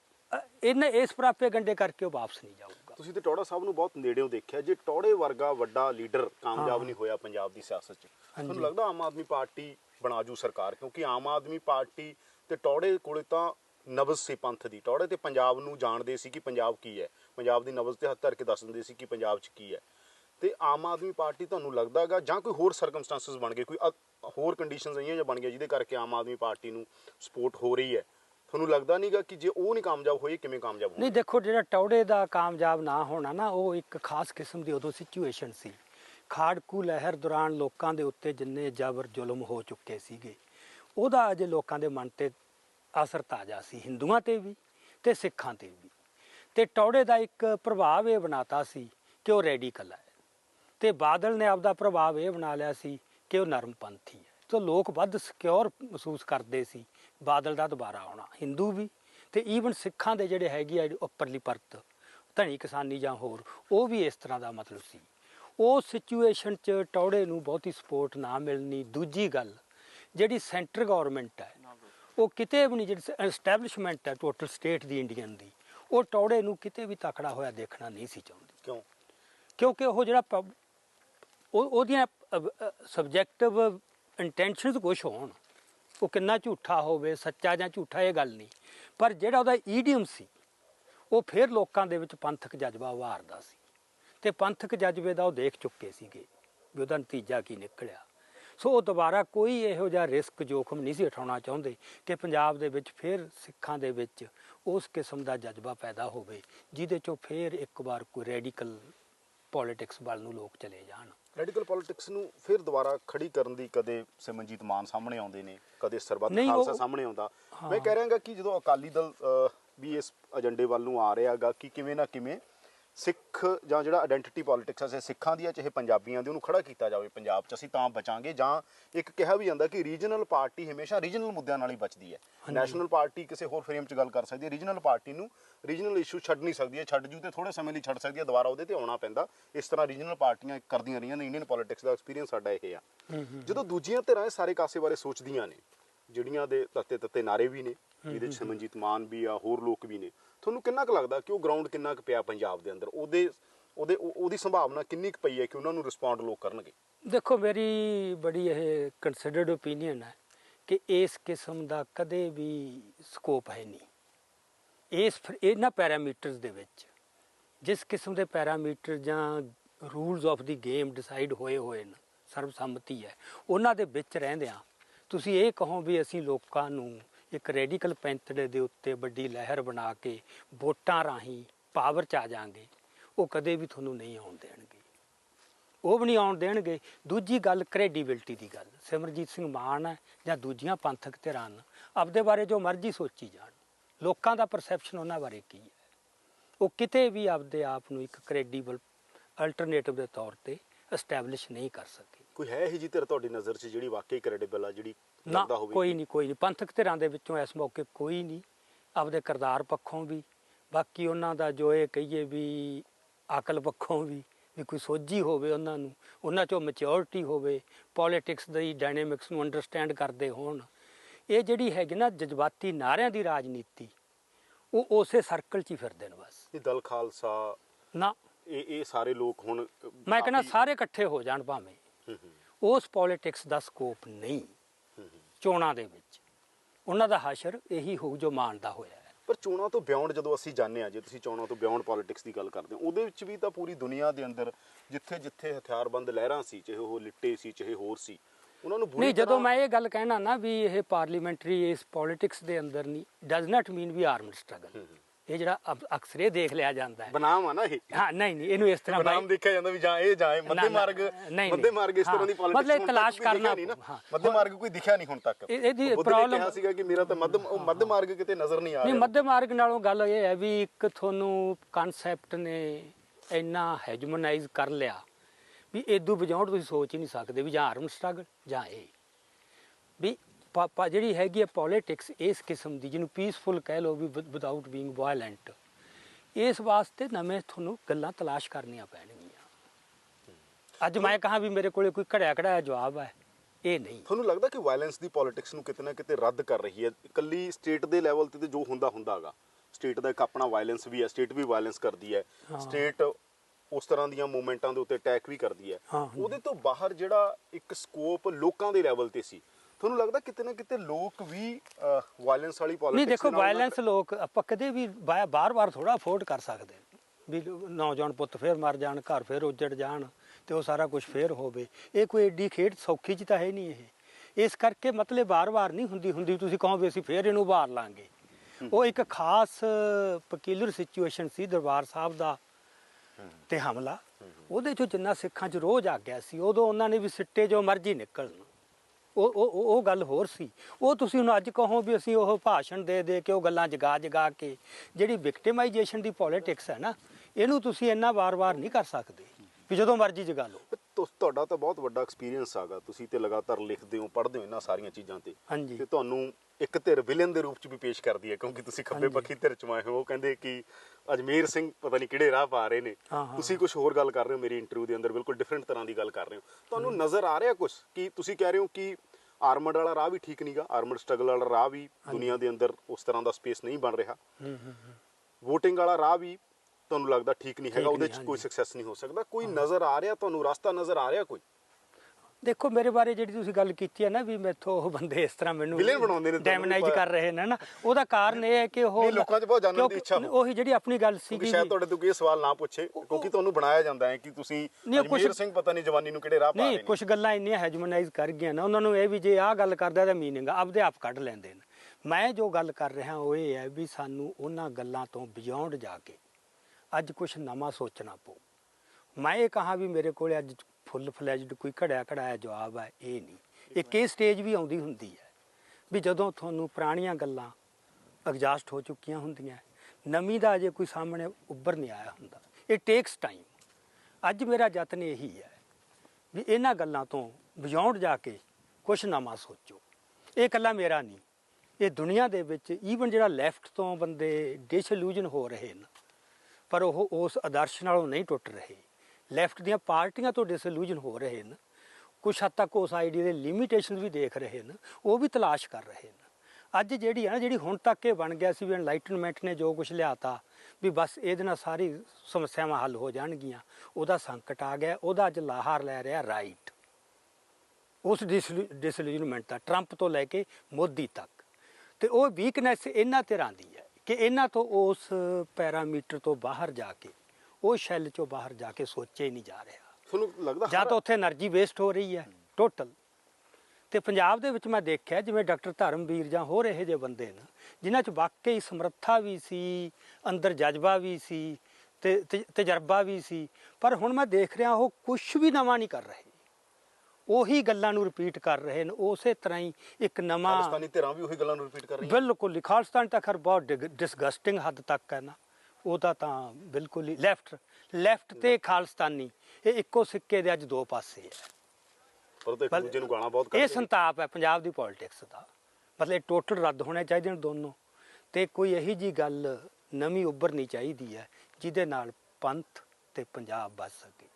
Speaker 2: ਇਹਨੇ ਇਸ ਪ੍ਰਾਪੇ ਗੰਡੇ ਕਰਕੇ ਉਹ ਵਾਪਸ ਨਹੀਂ ਜਾਊਗਾ
Speaker 1: ਤੁਸੀਂ ਤੇ ਟੌੜਾ ਸਾਹਿਬ ਨੂੰ ਬਹੁਤ ਨੇੜਿਓਂ ਦੇਖਿਆ ਜੇ ਟੌੜੇ ਵਰਗਾ ਵੱਡਾ ਲੀਡਰ ਕਾਮਯਾਬ। ਨਹੀਂ ਹੋਇਆ ਪੰਜਾਬ ਦੀ ਸਿਆਸਤ 'ਚ ਤੁਹਾਨੂੰ। ਲੱਗਦਾ ਆਮ ਆਦਮੀ ਪਾਰਟੀ ਬਣਾ ਜੂ ਸਰਕਾਰ ਕਿਉਂਕਿ ਆਮ ਆਦਮੀ ਪਾਰਟੀ ਤੇ ਟੌੜੇ ਕੋਲੇ ਤਾਂ ਨਬਜ਼ ਸੀ ਪੰਥ ਦੀ। ਟੌੜੇ ਤੇ ਪੰਜਾਬ ਨੂੰ ਜਾਣਦੇ ਸੀ ਕਿ ਪੰਜਾਬ ਕੀ ਹੈ। ਪੰਜਾਬ ਦੀ ਨਬਜ਼ ਤੇ ਹੱਥ ਧਰ ਕੇ ਦੱਸ ਦਿੰਦੇ ਸੀ ਕਿ ਪੰਜਾਬ 'ਚ ਕੀ ਹੈ। ਤੇ ਆਮ ਆਦਮੀ ਪਾਰਟੀ ਤੁਹਾਨੂੰ ਲੱਗਦਾਗਾ ਜਾਂ ਕੋਈ ਹੋਰ ਸਰਕਮਸਟੈਂਸਸ ਬਣ ਗਏ, ਕੋਈ ਹੋਰ ਕੰਡੀਸ਼ਨਸ ਆਈਆਂ ਜਾਂ ਬਣ ਗਈਆਂ ਜਿਹਦੇ ਕਰਕੇ ਆਮ ਆਦਮੀ ਪਾਰਟੀ ਨੂੰ ਸਪੋਰਟ ਹੋ ਰਹੀ ਹੈ। ਤੁਹਾਨੂੰ ਲੱਗਦਾ ਨਹੀਂਗਾ ਕਿ ਜੇ ਉਹ ਨਹੀਂ ਕਾਮਯਾਬ ਹੋਏ, ਕਿਵੇਂ ਕਾਮਯਾਬ ਹੋਣਗੇ?
Speaker 2: ਨਹੀਂ, ਦੇਖੋ, ਜਿਹੜਾ ਟੌੜੇ ਦਾ ਕਾਮਯਾਬ ਨਾ ਹੋਣਾ ਨਾ, ਉਹ ਇੱਕ ਖਾਸ ਕਿਸਮ ਦੀ ਉਦੋਂ ਸਿਚੁਏਸ਼ਨ ਸੀ। ਖਾੜਕੂ ਲਹਿਰ ਦੌਰਾਨ ਲੋਕਾਂ ਦੇ ਉੱਤੇ ਜਿੰਨੇ ਜ਼ਬਰ ਜ਼ੁਲਮ ਹੋ ਚੁੱਕੇ ਸੀਗੇ, ਉਹਦਾ ਅਜੇ ਲੋਕਾਂ ਦੇ ਮਨ ਤੇ ਅਸਰ ਤਾਜ਼ਾ ਸੀ, ਹਿੰਦੂਆਂ ਤੇ ਵੀ ਤੇ ਸਿੱਖਾਂ ਤੇ ਵੀ। ਤੇ ਟੌੜੇ ਦਾ ਇੱਕ ਪ੍ਰਭਾਵ ਇਹ ਬਣਾਤਾ ਸੀ ਕਿ ਉਹ ਰੈਡੀਕਲ ਹੈ। ਤੇ ਬਾਦਲ ਨੇ ਆਪਦਾ ਪ੍ਰਭਾਵ ਇਹ ਬਣਾ ਲਿਆ ਸੀ ਕਿ ਉਹ ਨਰਮਪੰਥੀ ਹੈ। ਤਾਂ ਲੋਕ ਵੱਧ ਸਿਕਿਉਰ ਮਹਿਸੂਸ ਕਰਦੇ ਸੀ, ਬਾਦਲ ਦਾ ਦੁਬਾਰਾ ਆਉਣਾ, ਹਿੰਦੂ ਵੀ ਤੇ ਈਵਨ ਸਿੱਖਾਂ ਦੇ ਜਿਹੜੇ ਹੈਗੀ ਆ ਉੱਪਰਲੀ ਪਰਤ ਧਨੀ ਕਿਸਾਨੀ ਜਾਂ ਹੋਰ, ਉਹ ਵੀ ਇਸ ਤਰ੍ਹਾਂ ਦਾ ਮਤਲਬ ਸੀ। ਉਹ ਸਿਚੁਏਸ਼ਨ 'ਚ ਟੌੜੇ ਨੂੰ ਬਹੁਤੀ ਸਪੋਰਟ ਨਾ ਮਿਲਣੀ, ਦੂਜੀ ਗੱਲ, ਜਿਹੜੀ ਸੈਂਟਰ ਗਵਰਨਮੈਂਟ ਹੈ ਉਹ ਕਿਤੇ ਵੀ ਨਹੀਂ ਜਿਹੜੀ ਐਸਟੈਬਲਿਸ਼ਮੈਂਟ ਹੈ ਟੋਟਲ ਸਟੇਟ ਦੀ ਇੰਡੀਅਨ ਦੀ ਉਹ ਟੌੜੇ ਨੂੰ ਕਿਤੇ ਵੀ ਤਕੜਾ ਹੋਇਆ ਦੇਖਣਾ ਨਹੀਂ ਸੀ ਚਾਹੁੰਦੀ।
Speaker 1: ਕਿਉਂ?
Speaker 2: ਕਿਉਂਕਿ ਉਹ ਜਿਹੜਾ ਉਹ ਉਹਦੀਆਂ ਸਬਜੈਕਟਿਵ ਇੰਟੈਂਸ਼ਨਸ ਕੁਝ ਹੋਣ ਉਹ ਕਿੰਨਾ ਝੂਠਾ ਹੋਵੇ ਸੱਚਾ ਜਾਂ ਝੂਠਾ ਇਹ ਗੱਲ ਨਹੀਂ। ਪਰ ਜਿਹੜਾ ਉਹਦਾ ਈਡੀਅਮ ਸੀ ਉਹ ਫਿਰ ਲੋਕਾਂ ਦੇ ਵਿੱਚ ਪੰਥਕ ਜਜ਼ਬਾ ਉਭਾਰਦਾ ਸੀ। ਤੇ ਪੰਥਕ ਜਜ਼ਬੇ ਦਾ ਉਹ ਦੇਖ ਚੁੱਕੇ ਸੀਗੇ ਵੀ ਉਹਦਾ ਨਤੀਜਾ ਕੀ ਨਿਕਲਿਆ। ਸੋ ਉਹ ਦੁਬਾਰਾ ਕੋਈ ਇਹੋ ਜਿਹਾ ਰਿਸਕ ਜੋਖਮ ਨਹੀਂ ਸੀ ਉਠਾਉਣਾ ਚਾਹੁੰਦੇ ਕਿ ਪੰਜਾਬ ਦੇ ਵਿੱਚ ਫਿਰ ਸਿੱਖਾਂ ਦੇ ਵਿੱਚ ਉਸ ਕਿਸਮ ਦਾ ਜਜ਼ਬਾ ਪੈਦਾ ਹੋਵੇ ਜਿਹਦੇ ਚੋਂ ਫਿਰ ਇੱਕ ਵਾਰ ਕੋਈ ਰੈਡੀਕਲ ਪੋਲਿਟਿਕਸ ਵੱਲ ਨੂੰ ਲੋਕ ਚਲੇ ਜਾਣ
Speaker 1: ਰੈਡੀਕਲ ਪੋਲਿਟਿਕਸ ਨੂੰ ਫਿਰ ਦੁਬਾਰਾ ਖੜੀ ਕਰਨ ਦੀ ਕਦੇ ਸਿਮਨਜੀਤ ਮਾਨ ਸਾਹਮਣੇ ਆਉਂਦੇ ਨੇ ਕਦੇ ਸਰਬੱਤ ਖਾਲਸਾ ਸਾਹਮਣੇ ਆਉਂਦਾ। ਮੈਂ ਕਹਿ ਰਿਹਾਗਾ ਕਿ ਜਦੋਂ ਅਕਾਲੀ ਦਲ ਵੀ ਇਸ ਏਜੰਡੇ ਵੱਲ ਨੂੰ ਆ ਰਿਹਾਗਾ ਕਿ ਕਿਵੇਂ ਨਾ ਕਿਵੇਂ ਸਿੱਖ ਜਾਂ ਜਿਹੜਾ ਆਇਡੈਂਟੀਟੀ ਪੋਲਿਟਿਕਸ ਹੈ ਸਿੱਖਾਂ ਦੀ ਹੈ ਚਾਹੇ ਪੰਜਾਬੀਆਂ ਦੀ ਉਹਨੂੰ ਖੜਾ ਕੀਤਾ ਜਾਵੇ ਪੰਜਾਬ 'ਚ ਅਸੀਂ ਤਾਂ ਬਚਾਂਗੇ। ਜਾਂ ਇੱਕ ਕਿਹਾ ਵੀ ਜਾਂਦਾ ਕਿ ਰੀਜਨਲ ਪਾਰਟੀ ਹਮੇਸ਼ਾ ਰੀਜਨਲ ਮੁੱਦਿਆਂ ਨਾਲ ਹੀ ਬਚਦੀ ਹੈ। ਨੈਸ਼ਨਲ ਪਾਰਟੀ ਕਿਸੇ ਹੋਰ ਫਰੇਮ 'ਚ ਗੱਲ ਕਰ ਸਕਦੀ ਹੈ। ਰੀਜਨਲ ਪਾਰਟੀ ਨੂੰ ਰੀਜਨਲ ਇਸ਼ੂ ਛੱਡ ਨਹੀਂ ਸਕਦੀ ਹੈ। ਛੱਡ ਜੂ ਤੇ ਥੋੜੇ ਸਮੇਂ ਲਈ ਛੱਡ ਸਕਦੀ ਹੈ। ਦੁਬਾਰਾ ਉਹਦੇ ਤੇ ਆਉਣਾ ਪੈਂਦਾ। ਇਸ ਤਰ੍ਹਾਂ ਰੀਜਨਲ ਪਾਰਟੀਆਂ ਕਰਦੀਆਂ ਰਹੀਆਂ ਨੇ। ਇੰਡੀਅਨ ਪੋਲਿਟਿਕਸ ਦਾ ਐਕਸਪੀਰੀਅੰਸ ਸਾਡਾ ਇਹ ਆ। ਜਦੋਂ ਦੂਜੀਆਂ ਧਿਰਾਂ ਸਾਰੇ ਕਾਸੇ ਬਾਰੇ ਸੋਚਦੀਆਂ ਨੇ ਜਿਹੜੀਆਂ ਦੇ ਤੱਤੇ ਤੱਤੇ ਨਾਰੇ ਵੀ ਨੇ ਜਿਹਦੇ ਚ ਸਿਮਨਜੀਤ ਮਾਨ ਵੀ ਆ, ਹੋਰ ਲੋਕ ਵੀ ਨੇ। ਤੁਹਾਨੂੰ ਕਿੰਨਾ ਕੁ ਲੱਗਦਾ ਕਿ ਉਹ ਗਰਾਊਂਡ ਕਿੰਨਾ ਕੁ ਪਿਆ ਪੰਜਾਬ ਦੇ ਅੰਦਰ? ਉਹਦੇ ਉਹਦੇ ਉਹਦੀ ਸੰਭਾਵਨਾ ਕਿੰਨੀ ਕੁ ਪਈ ਹੈ ਕਿ ਉਹਨਾਂ ਨੂੰ ਰਿਸਪੌਂਡ ਲੋਕ ਕਰਨਗੇ?
Speaker 2: ਦੇਖੋ, ਮੇਰੀ ਬੜੀ ਇਹ ਕੰਸੀਡਰਡ ਓਪੀਨੀਅਨ ਹੈ ਕਿ ਇਸ ਕਿਸਮ ਦਾ ਕਦੇ ਵੀ ਸਕੋਪ ਹੈ ਨਹੀਂ। ਇਸ ਫ- ਇਹਨਾਂ ਪੈਰਾਮੀਟਰਸ ਦੇ ਵਿੱਚ, ਜਿਸ ਕਿਸਮ ਦੇ ਪੈਰਾਮੀਟਰ ਜਾਂ rules of the game decide ਹੋਏ ਹੋਏ ਨੇ, ਸਰਬਸੰਮਤੀ ਹੈ, ਉਹਨਾਂ ਦੇ ਵਿੱਚ ਰਹਿੰਦਿਆਂ, ਤੁਸੀਂ ਇਹ ਕਹੋ ਵੀ ਅਸੀਂ ਲੋਕਾਂ ਨੂੰ ਇੱਕ ਰੈਡੀਕਲ ਪੈਂਤੜੇ ਦੇ ਉੱਤੇ ਵੱਡੀ ਲਹਿਰ ਬਣਾ ਕੇ ਵੋਟਾਂ ਰਾਹੀਂ ਪਾਵਰ ਚ ਆ ਜਾਾਂਗੇ ਉਹ ਕਦੇ ਵੀ ਤੁਹਾਨੂੰ ਨਹੀਂ ਆਉਣ ਦੇਣਗੇ। ਉਹ ਵੀ ਨਹੀਂ ਆਉਣ ਦੇਣਗੇ। ਦੂਜੀ ਗੱਲ ਕ੍ਰੈਡੀਬਿਲਟੀ ਦੀ ਗੱਲ। ਸਿਮਰਜੀਤ ਸਿੰਘ ਮਾਨ ਹੈ ਜਾਂ ਦੂਜੀਆਂ ਪੰਥਕ ਧਿਰਾਂ ਨੇ ਆਪਦੇ ਬਾਰੇ ਜੋ ਮਰਜ਼ੀ ਸੋਚੀ ਜਾਣ। ਲੋਕਾਂ ਦਾ ਪਰਸੈਪਸ਼ਨ ਉਹਨਾਂ ਬਾਰੇ ਕੀ ਹੈ? ਉਹ ਕਿਤੇ ਵੀ ਆਪਦੇ ਆਪ ਨੂੰ ਇੱਕ ਕ੍ਰੈਡੀਬਲ ਅਲਟਰਨੇਟਿਵ ਦੇ ਤੌਰ ਤੇ ਐਸਟੈਬਲਿਸ਼ ਨਹੀਂ ਕਰ ਸਕੇ।
Speaker 1: ਕੋਈ ਹੈ ਇਹ ਜੀ ਧਿਰ ਤੁਹਾਡੀ ਨਜ਼ਰ 'ਚ ਜਿਹੜੀ ਵਾਕਈ ਕ੍ਰੈਡੀਬਲ ਆ, ਜਿਹੜੀ
Speaker 2: ਨਾ
Speaker 1: ਲੱਗਦਾ ਹੋਵੇ
Speaker 2: ਕੋਈ ਨਹੀਂ ਕੋਈ ਨਹੀਂ। ਪੰਥਕ ਧਿਰਾਂ ਦੇ ਵਿੱਚੋਂ ਇਸ ਮੌਕੇ ਕੋਈ ਨਹੀਂ। ਆਪਦੇ ਕਿਰਦਾਰ ਪੱਖੋਂ ਵੀ। ਬਾਕੀ ਉਹਨਾਂ ਦਾ ਜੋ ਇਹ ਕਹੀਏ ਵੀ ਅਕਲ ਪੱਖੋਂ ਵੀ ਵੀ ਕੋਈ ਸੋਝੀ ਹੋਵੇ ਉਹਨਾਂ ਨੂੰ ਉਹਨਾਂ 'ਚੋਂ ਮੈਚਿਓਰਿਟੀ ਹੋਵੇ ਪੋਲਿਟਿਕਸ ਦੀ ਡਾਇਨਾਮਿਕਸ ਨੂੰ ਅੰਡਰਸਟੈਂਡ ਕਰਦੇ ਹੋਣ। ਇਹ ਜਿਹੜੀ ਹੈਗੀ ਨਾ ਜਜ਼ਬਾਤੀ ਨਾਰਿਆਂ ਦੀ ਰਾਜਨੀਤੀ ਉਹ ਉਸੇ ਸਰਕਲ 'ਚ ਹੀ ਫਿਰਦੇ ਨੇ ਬਸ।
Speaker 1: ਇਹ ਦਲ ਖਾਲਸਾ
Speaker 2: ਨਾ।
Speaker 1: ਇਹ ਇਹ ਸਾਰੇ ਲੋਕ ਹੁਣ
Speaker 2: ਮੈਂ ਕਹਿੰਦਾ ਸਾਰੇ ਇਕੱਠੇ ਹੋ ਜਾਣ ਭਾਵੇਂ। ਉਸ ਪੋਲਿਟਿਕਸ ਦਾ ਸਕੋਪ ਨਹੀਂ। ਚੋਣਾਂ ਦੇ ਵਿੱਚ। ਉਹਨਾਂ ਦਾ ਹਸ਼ਰ ਇਹੀ ਹੋਊ ਜੋ ਮਾਨਦਾ ਹੋਇਆ ਹੈ।
Speaker 1: ਪਰ ਚੋਣਾਂ ਤੋਂ ਬਿਯੋਂਡ ਜਦੋਂ ਅਸੀਂ ਜਾਂਦੇ ਆ ਜੇ ਤੁਸੀਂ ਚੋਣਾਂ ਤੋਂ ਬਿਯੋਂਡ ਪੋਲਿਟਿਕਸ ਦੀ ਗੱਲ ਕਰਦੇ ਹੋ ਉਹਦੇ ਵਿੱਚ ਵੀ ਤਾਂ ਪੂਰੀ ਦੁਨੀਆ ਦੇ ਅੰਦਰ ਜਿੱਥੇ ਜਿੱਥੇ ਹਥਿਆਰਬੰਦ ਲਹਿਰਾਂ ਸੀ ਚਾਹੇ ਉਹ ਲਿੱਟੇ ਸੀ ਚਾਹੇ ਹੋਰ ਸੀ ਉਹਨਾਂ ਨੂੰ ਬੁਰੀ
Speaker 2: ਨਹੀਂ ਜਦੋਂ
Speaker 1: ਤਰ੍ਹਾਂ-
Speaker 2: ਮੈਂ ਇਹ ਗੱਲ ਕਹਿਣਾ ਨਾ ਵੀ ਇਹ ਪਾਰਲੀਮੈਂਟਰੀ ਇਸ ਪੋਲਿਟਿਕਸ ਦੇ ਅੰਦਰ ਨਹੀਂ does not mean we armed struggle
Speaker 1: hmm, hmm.
Speaker 2: ਇਹ ਜਿਹੜਾ ਅਕਸਰ ਇਹ ਦੇਖ ਲਿਆ ਜਾਂਦਾ ਹੈ।
Speaker 1: ਬਨਾਮ ਆ ਨਾ ਇਹ?
Speaker 2: ਹਾਂ ਨਹੀਂ ਨਹੀਂ ਇਹਨੂੰ ਇਸ ਤਰ੍ਹਾਂ
Speaker 1: ਬਨਾਮ ਦੇਖਿਆ ਜਾਂਦਾ ਵੀ ਜਾਂ ਇਹ ਜਾਂ ਮੱਧੇ ਮਾਰਗ
Speaker 2: ਨਹੀਂ,
Speaker 1: ਮੱਧੇ
Speaker 2: ਨਹੀਂ।
Speaker 1: ਮਾਰਗ ਇਸ ਤਰ੍ਹਾਂ ਦੀ ਪੋਲਿਟਿਕਸ
Speaker 2: ਮਤਲਬ ਤਲਾਸ਼ ਕਰਨਾ
Speaker 1: ਨਹੀਂ। ਮੱਧੇ ਮਾਰਗ ਕੋਈ ਦਿਖਿਆ ਨਹੀਂ ਹੁਣ ਤੱਕ।
Speaker 2: ਇਹ- ਇਹਦੀ problem-
Speaker 1: ਕਿਹਾ ਸੀਗਾ ਕਿ ਮੇਰਾ ਤਾਂ ਮੱਧ ਉਹ ਮੱਧ ਮਾਰਗ ਕਿਤੇ ਨਜ਼ਰ ਨਹੀਂ ਆ
Speaker 2: ਨਹੀਂ
Speaker 1: ਰਿਹਾ।
Speaker 2: ਮੱਧੇ ਮਾਰਗ ਨਾਲੋਂ ਗੱਲ ਇਹ ਹੈ ਵੀ ਇੱਕ ਤੁਹਾਨੂੰ ਕਨਸੈਪਟ ਨੇ ਇੰਨਾ ਹੈਜਮਨਾਈਜ਼ ਕਰ ਲਿਆ ਵੀ ਇਦੋਂ ਬਜਾਉਣ ਤੁਸੀਂ ਸੋਚ ਹੀ ਨਹੀਂ ਸਕਦੇ ਵੀ ਜਾਂ ਆਰਮ ਸਟਰਗਲ ਜਾਂ ਇਹ। ਵੀ ਜਿਹੜੀ ਹੈਗੀ ਹੈ ਪੋਲਿਟਿਕਸ ਇਸ ਕਿਸਮ ਦੀ ਜਿਹਨੂੰ ਪੀਸਫੁਲ ਕਹਿ ਲਓ ਵੀ ਵਿਦਆਊਟ ਬੀਇੰਗ ਵਾਇਲੈਂਟ ਇਸ ਵਾਸਤੇ ਨਵੇਂ ਤੁਹਾਨੂੰ ਗੱਲਾਂ ਤਲਾਸ਼ ਕਰਨੀਆਂ ਪੈਣਗੀਆਂ। ਅੱਜ ਮੈਂ ਕਹਾਂ ਵੀ ਮੇਰੇ ਕੋਲੇ ਕੋਈ ਘੜਿਆ ਘੜਾਇਆ ਜਵਾਬ ਹੈ ਇਹ ਨਹੀਂ।
Speaker 1: ਤੁਹਾਨੂੰ ਲੱਗਦਾ ਕਿ ਵਾਇਲੈਂਸ ਦੀ ਪੋਲਿਟਿਕਸ ਨੂੰ ਕਿਤੇ ਨਾ ਕਿਤੇ ਰੱਦ ਕਰ ਰਹੀ ਹੈ? ਇਕੱਲੀ ਸਟੇਟ ਦੇ ਲੈਵਲ ਤੇ ਤੇ ਜੋ ਹੁੰਦਾ ਹੁੰਦਾਗਾ ਸਟੇਟ ਦਾ ਇੱਕ ਆਪਣਾ ਵਾਇਲੈਂਸ ਵੀ ਹੈ ਸਟੇਟ ਵੀ ਵਾਇਲੈਂਸ ਕਰਦੀ ਹੈ। ਸਟੇਟ ਉਸ ਤਰ੍ਹਾਂ ਦੀਆਂ ਮੂਵਮੈਂਟਾਂ ਦੇ ਉੱਤੇ ਅਟੈਕ ਵੀ ਕਰਦੀ ਹਾਂ। ਉਹਦੇ ਤੋਂ ਬਾਹਰ ਜਿਹੜਾ ਇੱਕ ਸਕੋਪ ਲੋਕਾਂ ਦੇ ਲੈਵਲ ਤੇ ਸੀ ਤੁਹਾਨੂੰ ਲੱਗਦਾ ਕਿਤੇ ਨਾ ਕਿਤੇ ਲੋਕ ਵੀ ਵਾਇਲੈਂਸ ਵਾਲੀ ਪੋਲਿਟਿਕਸ
Speaker 2: ਨਹੀਂ ਦੇਖੋ ਵਾਇਲੈਂਸ ਲੋਕ ਆਪਾਂ ਕਦੇ ਵੀ ਬਾਰ-ਬਾਰ ਥੋੜਾ ਅਫੋਰਡ ਕਰ ਸਕਦੇ। ਵੀ ਨੌਜਵਾਨ ਪੁੱਤ ਫੇਰ ਮਰ ਜਾਣ ਘਰ ਫੇਰ ਉੱਜੜ ਜਾਣ ਤੇ ਉਹ ਸਾਰਾ ਕੁਝ ਫੇਰ ਹੋਵੇ। ਇਹ ਕੋਈ ਏਡੀ ਖੇਡ ਸੌਖੀ ਚ ਤਾਂ ਹੈ ਨਹੀਂ ਇਹ। ਇਸ ਕਰਕੇ ਮਤਲਬ ਵਾਰ-ਵਾਰ ਨਹੀਂ ਹੁੰਦੀ ਹੁੰਦੀ ਤੁਸੀਂ ਕਹੋ ਵੀ ਅਸੀਂ ਫੇਰ ਇਹਨੂੰ ਉਭਾਰ ਲਾਂਗੇ। ਉਹ ਇੱਕ ਖਾਸ ਪਕਿਲਰ ਸਿਚੁਏਸ਼ਨ ਸੀ ਦਰਬਾਰ ਸਾਹਿਬ ਦਾ ਤੇ ਹਮਲਾ। ਉਹਦੇ ਚੋਂ ਜਿੰਨਾ ਸਿੱਖਾਂ 'ਚ ਰੋਜ ਆ ਗਿਆ ਸੀ ਉਦੋਂ ਉਹਨਾਂ ਨੇ ਵੀ ਸਿੱਟੇ ਜੋ ਮਰਜ਼ੀ ਨਿਕਲਣ। ਉਹ ਉਹ, ਉਹ- ਗੱਲ ਹੋਰ ਸੀ। ਉਹ ਤੁਸੀਂ ਹੁਣ ਅੱਜ ਕਹੋ ਵੀ ਅਸੀਂ ਉਹ ਭਾਸ਼ਣ ਦੇ ਦੇ ਕੇ ਉਹ ਗੱਲਾਂ ਜਗਾ ਜਗਾ ਕੇ ਜਿਹੜੀ ਵਿਕਟਿਮਾਈਜੇਸ਼ਨ ਦੀ ਪੋਲਿਟਿਕਸ ਹੈ ਨਾ, ਇਹਨੂੰ ਤੁਸੀਂ ਇੰਨਾ ਵਾਰ-ਵਾਰ ਨਹੀਂ ਕਰ ਸਕਦੇ। ਵੀ ਜਦੋਂ ਮਰਜ਼ੀ ਜਗਾ ਲਓ।
Speaker 1: ਤੁ- ਤੁਹਾਡਾ ਤਾਂ ਬਹੁਤ ਵੱਡਾ ਐਕਸਪੀਰੀਅੰਸ ਆਗਾ ਤੁਸੀਂ ਤੇ ਲਗਾਤਾਰ ਲਿਖਦੇ ਹੋ ਪੜ੍ਹਦੇ ਹੋ ਇਹਨਾਂ ਸਾਰੀਆਂ ਚੀਜ਼ਾਂ ਤੇ।
Speaker 2: ਹਾਂਜੀ।
Speaker 1: ਤੇ ਤੁਹਾਨੂੰ ਇੱਕ ਧਿਰ ਵਿਲਨ ਦੇ ਰੂਪ ਚ ਵੀ ਪੇਸ਼ ਕਰਦੀ ਹੈ ਕਿਉਂਕਿ ਤੁਸੀਂ ਖੱਬੇ। ਪੱਖੀ ਧਿਰ ਚ ਆਏ ਹੋ। ਉਹ ਕਹਿੰਦੇ ਕਿ ਅਜਮੇਰ ਸਿੰਘ ਪਤਾ ਨਹੀਂ ਕਿਹੜੇ ਰਾਹ ਪਾ ਰਹੇ ਨੇ। ਤੁਸੀਂ ਕੁਝ ਹੋਰ ਗੱਲ ਕਰ ਰਹੇ ਹੋ ਮੇਰੀ ਇੰਟਰਵਿਊ ਦੇ ਅੰਦਰ ਬਿਲਕੁਲ ਡਿਫਰੈਂਟ ਤਰ੍ਹਾਂ ਦੀ ਗੱਲ ਕਰ ਰਹੇ ਹੋ। ਤੁਹਾਨੂੰ ਨਜ਼ਰ ਆ ਰਿਹਾ ਕੁਝ ਕਿ ਤੁਸੀਂ ਕਹਿ ਰਹੇ ਹੋ ਕਿ ਆਰਮਡ ਵਾਲਾ ਰਾਹ ਵੀ ਠੀਕ ਨਹੀਂਗਾ ਆਰਮਡ ਸਟਰਗਲ ਵਾਲਾ ਰਾਹ ਵੀ ਦੁਨੀਆ ਦੇ ਅੰਦਰ ਉਸ ਤਰ੍ਹਾਂ ਦਾ ਸਪੇਸ ਨਹੀਂ ਬਣ ਰਿਹਾ। VOTING ਵਾਲਾ ਰਾਹ ਵੀ ਤੁਹਾਨੂੰ ਲੱਗਦਾ ਠੀਕ ਨਹੀਂ ਹੈਗਾ ਉਹਦੇ
Speaker 2: ਨਹੀਂ,
Speaker 1: ਚ ਕੋਈ। ਸਕਸੈਸ ਨਹੀਂ ਹੋ ਸਕਦਾ। ਕੋਈ ਨਜ਼ਰ ਆ ਰਿਹਾ ਤੁਹਾਨੂੰ ਰਸਤਾ ਨਜ਼ਰ ਆ ਰਿਹਾ ਕੋਈ?
Speaker 2: ਦੇਖੋ ਮੇਰੇ ਬਾਰੇ ਜਿਹੜੀ ਤੁਸੀਂ ਗੱਲ ਕੀਤੀ ਹੈ ਨਾ ਵੀ ਮੈਥੋਂ ਉਹ ਬੰਦੇ ਇਸ ਤਰ੍ਹਾਂ ਮੈਨੂੰ
Speaker 1: ਬਣਾਉਂਦੇ ਨੇ
Speaker 2: ਡੈਮਨਾਈਜ਼ ਕਰ ਰਹੇ ਨੇ ਨਾ ਉਹਦਾ ਕਾਰਨ ਇਹ ਹੈ ਕਿ ਉਹ
Speaker 1: ਨਹੀਂ, ਲੋਕਾਂ 'ਚ ਬਹੁਤ ਜਾਣਨ ਦੀ ਇੱਛਾ ਹੋ।
Speaker 2: ਉਹੀ ਜਿਹੜੀ ਆਪਣੀ ਗੱਲ
Speaker 1: ਕਿਉਂਕਿ
Speaker 2: ਸੀਗੀ
Speaker 1: ਸ਼ਾਇਦ ਤੁਹਾਡੇ ਤੋਂ ਕੋਈ ਇਹ ਸਵਾਲ ਨਾ ਪੁੱਛੇ ਕਿਉਂਕਿ ਤੁਹਾਨੂੰ ਬਣਾਇਆ ਜਾਂਦਾ ਹੈ ਕਿ ਤੁਸੀਂ
Speaker 2: ਨਹੀਂ,
Speaker 1: ਅਜਮੇਰ ਸਿੰਘ ਪਤਾ ਨਹੀਂ ਜਵਾਨੀ ਨੂੰ ਕਿਹੜੇ ਰਾਹ ਪਾ ਰਹੇ
Speaker 2: ਨਹੀਂ
Speaker 1: ਨੇ।
Speaker 2: ਕੁਝ ਗੱਲਾਂ ਇੰਨੀਆਂ ਹੈਜਮਨਾਈਜ਼ ਕਰ ਗਈਆਂ ਨਾ ਉਹਨਾਂ ਨੂੰ ਇਹ ਵੀ ਜੇ ਆਹ ਗੱਲ ਕਰਦਾ ਤਾਂ ਮੀਨਿੰਗ ਆਪਦੇ ਆਪ ਕੱਢ ਲੈਂਦੇ ਨੇ। ਮੈਂ ਜੋ ਗੱਲ ਕਰ ਰਿਹਾ ਉਹ ਇਹ ਹੈ ਵੀ ਸਾਨੂੰ ਉਹਨਾਂ ਗੱਲਾਂ ਤੋਂ ਬਿਯੋਂਡ ਜਾ ਕੇ ਅੱਜ ਕੁਝ ਨਵਾਂ ਸੋਚਣਾ ਪਊ। ਮੈਂ ਇਹ ਕਹਾ ਵੀ ਮੇਰੇ ਕੋਲ ਅੱਜ ਫੁੱਲ ਫਲੈਜਡ ਕੋਈ ਘੜਿਆ ਘੜਾਇਆ ਜਵਾਬ ਹੈ, ਇਹ ਨਹੀਂ। ਇੱਕ ਇਹ ਸਟੇਜ ਵੀ ਆਉਂਦੀ ਹੁੰਦੀ ਹੈ ਵੀ ਜਦੋਂ ਤੁਹਾਨੂੰ ਪੁਰਾਣੀਆਂ ਗੱਲਾਂ ਐਗਜ਼ਾਸਟ ਹੋ ਚੁੱਕੀਆਂ ਹੁੰਦੀਆਂ, ਨਵੀਂ ਦਾ ਅਜੇ ਕੋਈ ਸਾਹਮਣੇ ਉੱਭਰ ਨਹੀਂ ਆਇਆ ਹੁੰਦਾ। ਇਹ ਟੇਕਸ ਟਾਈਮ ਅੱਜ ਮੇਰਾ ਯਤਨ ਇਹੀ ਹੈ ਵੀ ਇਹਨਾਂ ਗੱਲਾਂ ਤੋਂ ਬਿਯੋਂਡ ਜਾ ਕੇ ਕੁਛ ਨਵਾਂ ਸੋਚੋ। ਇਹ ਇਕੱਲਾ ਮੇਰਾ ਨਹੀਂ। ਇਹ ਦੁਨੀਆ ਦੇ ਵਿੱਚ ਈਵਨ ਜਿਹੜਾ ਲੈਫਟ ਤੋਂ ਬੰਦੇ ਡਿਸਇਲੂਜਨ ਹੋ ਰਹੇ ਨੇ ਪਰ ਉਹ ਉਸ ਆਦਰਸ਼ ਨਾਲੋਂ ਨਹੀਂ ਟੁੱਟ ਰਹੇ। ਲੈਫਟ ਦੀਆਂ ਪਾਰਟੀਆਂ ਤੋਂ ਡਿਸਇਲੂਜਨ ਹੋ ਰਹੇ ਨੇ ਕੁਛ ਹੱਦ ਤੱਕ ਉਸ ਆਈਡੀਆ ਦੇ ਲਿਮਿਟੇਸ਼ਨਸ ਵੀ ਦੇਖ ਰਹੇ ਨੇ ਉਹ ਵੀ ਤਲਾਸ਼ ਕਰ ਰਹੇ ਨੇ ਅੱਜ ਜਿਹੜੀ ਹੈ ਨਾ, ਜਿਹੜੀ ਹੁਣ ਤੱਕ ਇਹ ਬਣ ਗਿਆ ਸੀ ਵੀ ਐਨਲਾਈਟਨਮੈਂਟ ਨੇ ਜੋ ਕੁਝ ਲਿਆਤਾ, ਵੀ ਬਸ ਇਹਦੇ ਨਾਲ ਸਾਰੀ ਸਮੱਸਿਆਵਾਂ ਹੱਲ ਹੋ ਜਾਣਗੀਆਂ, ਉਹਦਾ ਸੰਕਟ ਆ ਗਿਆ, ਉਹਦਾ ਅੱਜ ਲਾਹਾਰ ਲੈ ਰਿਹਾ ਰਾਈਟ ਉਸ ਡਿਸਇਲੂਜਨਮੈਂਟ ਦਾ ਟਰੰਪ ਤੋਂ ਲੈ ਕੇ ਮੋਦੀ ਤੱਕ। ਤੇ ਉਹ ਵੀਕਨੈਸ ਇਹਨਾਂ ਧਿਰਾਂ ਦੀ ਹੈ। ਕਿ ਇਹਨਾਂ ਤੋਂ ਉਸ ਪੈਰਾਮੀਟਰ ਤੋਂ ਬਾਹਰ ਜਾ ਕੇ ਉਹ ਸ਼ੈਲ ਚੋਂ ਬਾਹਰ ਜਾ ਕੇ ਸੋਚੇ ਨਹੀਂ ਜਾ ਰਿਹਾ।
Speaker 1: ਤੁਹਾਨੂੰ ਲੱਗਦਾ
Speaker 2: ਜਾਂ ਤਾਂ ਉੱਥੇ એનર્ਜੀ ਵੇਸਟ ਹੋ ਰਹੀ ਹੈ ਟੋਟਲ ਤੇ ਪੰਜਾਬ ਦੇ ਵਿੱਚ ਮੈਂ ਦੇਖਿਆ ਜਿਵੇਂ ਡਾਕਟਰ ਧਰਮਵੀਰ ਜਾਂ ਹੋਰ ਇਹੋ ਜਿਹੇ ਬੰਦੇ ਨੇ ਜਿਨ੍ਹਾਂ 'ਚ ਵਾਕਈ ਸਮਰੱਥਾ ਵੀ ਸੀ ਅੰਦਰ ਜਜ਼ਬਾ ਵੀ ਸੀ ਤੇ ਤਜਰਬਾ ਵੀ ਸੀ ਪਰ ਹੁਣ ਮੈਂ ਦੇਖ ਰਿਹਾ ਉਹ ਕੁਝ ਵੀ ਨਵਾਂ ਨਹੀਂ ਕਰ ਰਹੇ। ਉਹੀ ਗੱਲਾਂ ਨੂੰ ਰਿਪੀਟ ਕਰ ਰਹੇ ਨੇ ਉਸੇ ਤਰ੍ਹਾਂ ਹੀ ਇੱਕ ਨਵਾਂ
Speaker 1: ਖਾਲਿਸਤਾਨੀ ਧਿਰਾਂ ਵੀ ਉਹੀ ਗੱਲਾਂ ਨੂੰ ਰਿਪੀਟ ਕਰ ਰਹੀਆਂ
Speaker 2: ਬਿਲਕੁਲ। ਖਾਲਿਸਤਾਨ ਤਾਂ ਖਰ ਬਹੁਤ ਡਿਸਗਸਟਿੰਗ ਹੱਦ ਤੱਕ ਹੈ ਨਾ ਉਹ ਤਾਂ ਤਾਂ ਬਿਲਕੁਲ ਹੀ ਲੈਫਟ ਲੈਫਟ ਤੇ ਖਾਲਸਤਾਨੀ ਇਹ ਇੱਕੋ ਸਿੱਕੇ ਦੇ ਅੱਜ ਦੋ ਪਾਸੇ ਹੈ
Speaker 1: ਪਰ ਤਾਂ ਦੂਜੇ ਨੂੰ ਗਾਲਾਂ ਬਹੁਤ
Speaker 2: ਇਹ। ਸੰਤਾਪ ਹੈ ਪੰਜਾਬ ਦੀ ਪੋਲਿਟਿਕਸ ਦਾ ਮਤਲਬ ਇਹ ਟੋਟਲ ਰੱਦ ਹੋਣੇ ਚਾਹੀਦੇ ਨੇ ਦੋਨੋਂ ਤੇ ਕੋਈ ਇਹੀ ਜੀ ਗੱਲ ਨਵੀਂ ਉੱਭਰਨੀ ਚਾਹੀਦੀ ਹੈ ਜਿਹਦੇ ਨਾਲ ਪੰਥ ਤੇ ਪੰਜਾਬ ਬਚ ਸਕੇ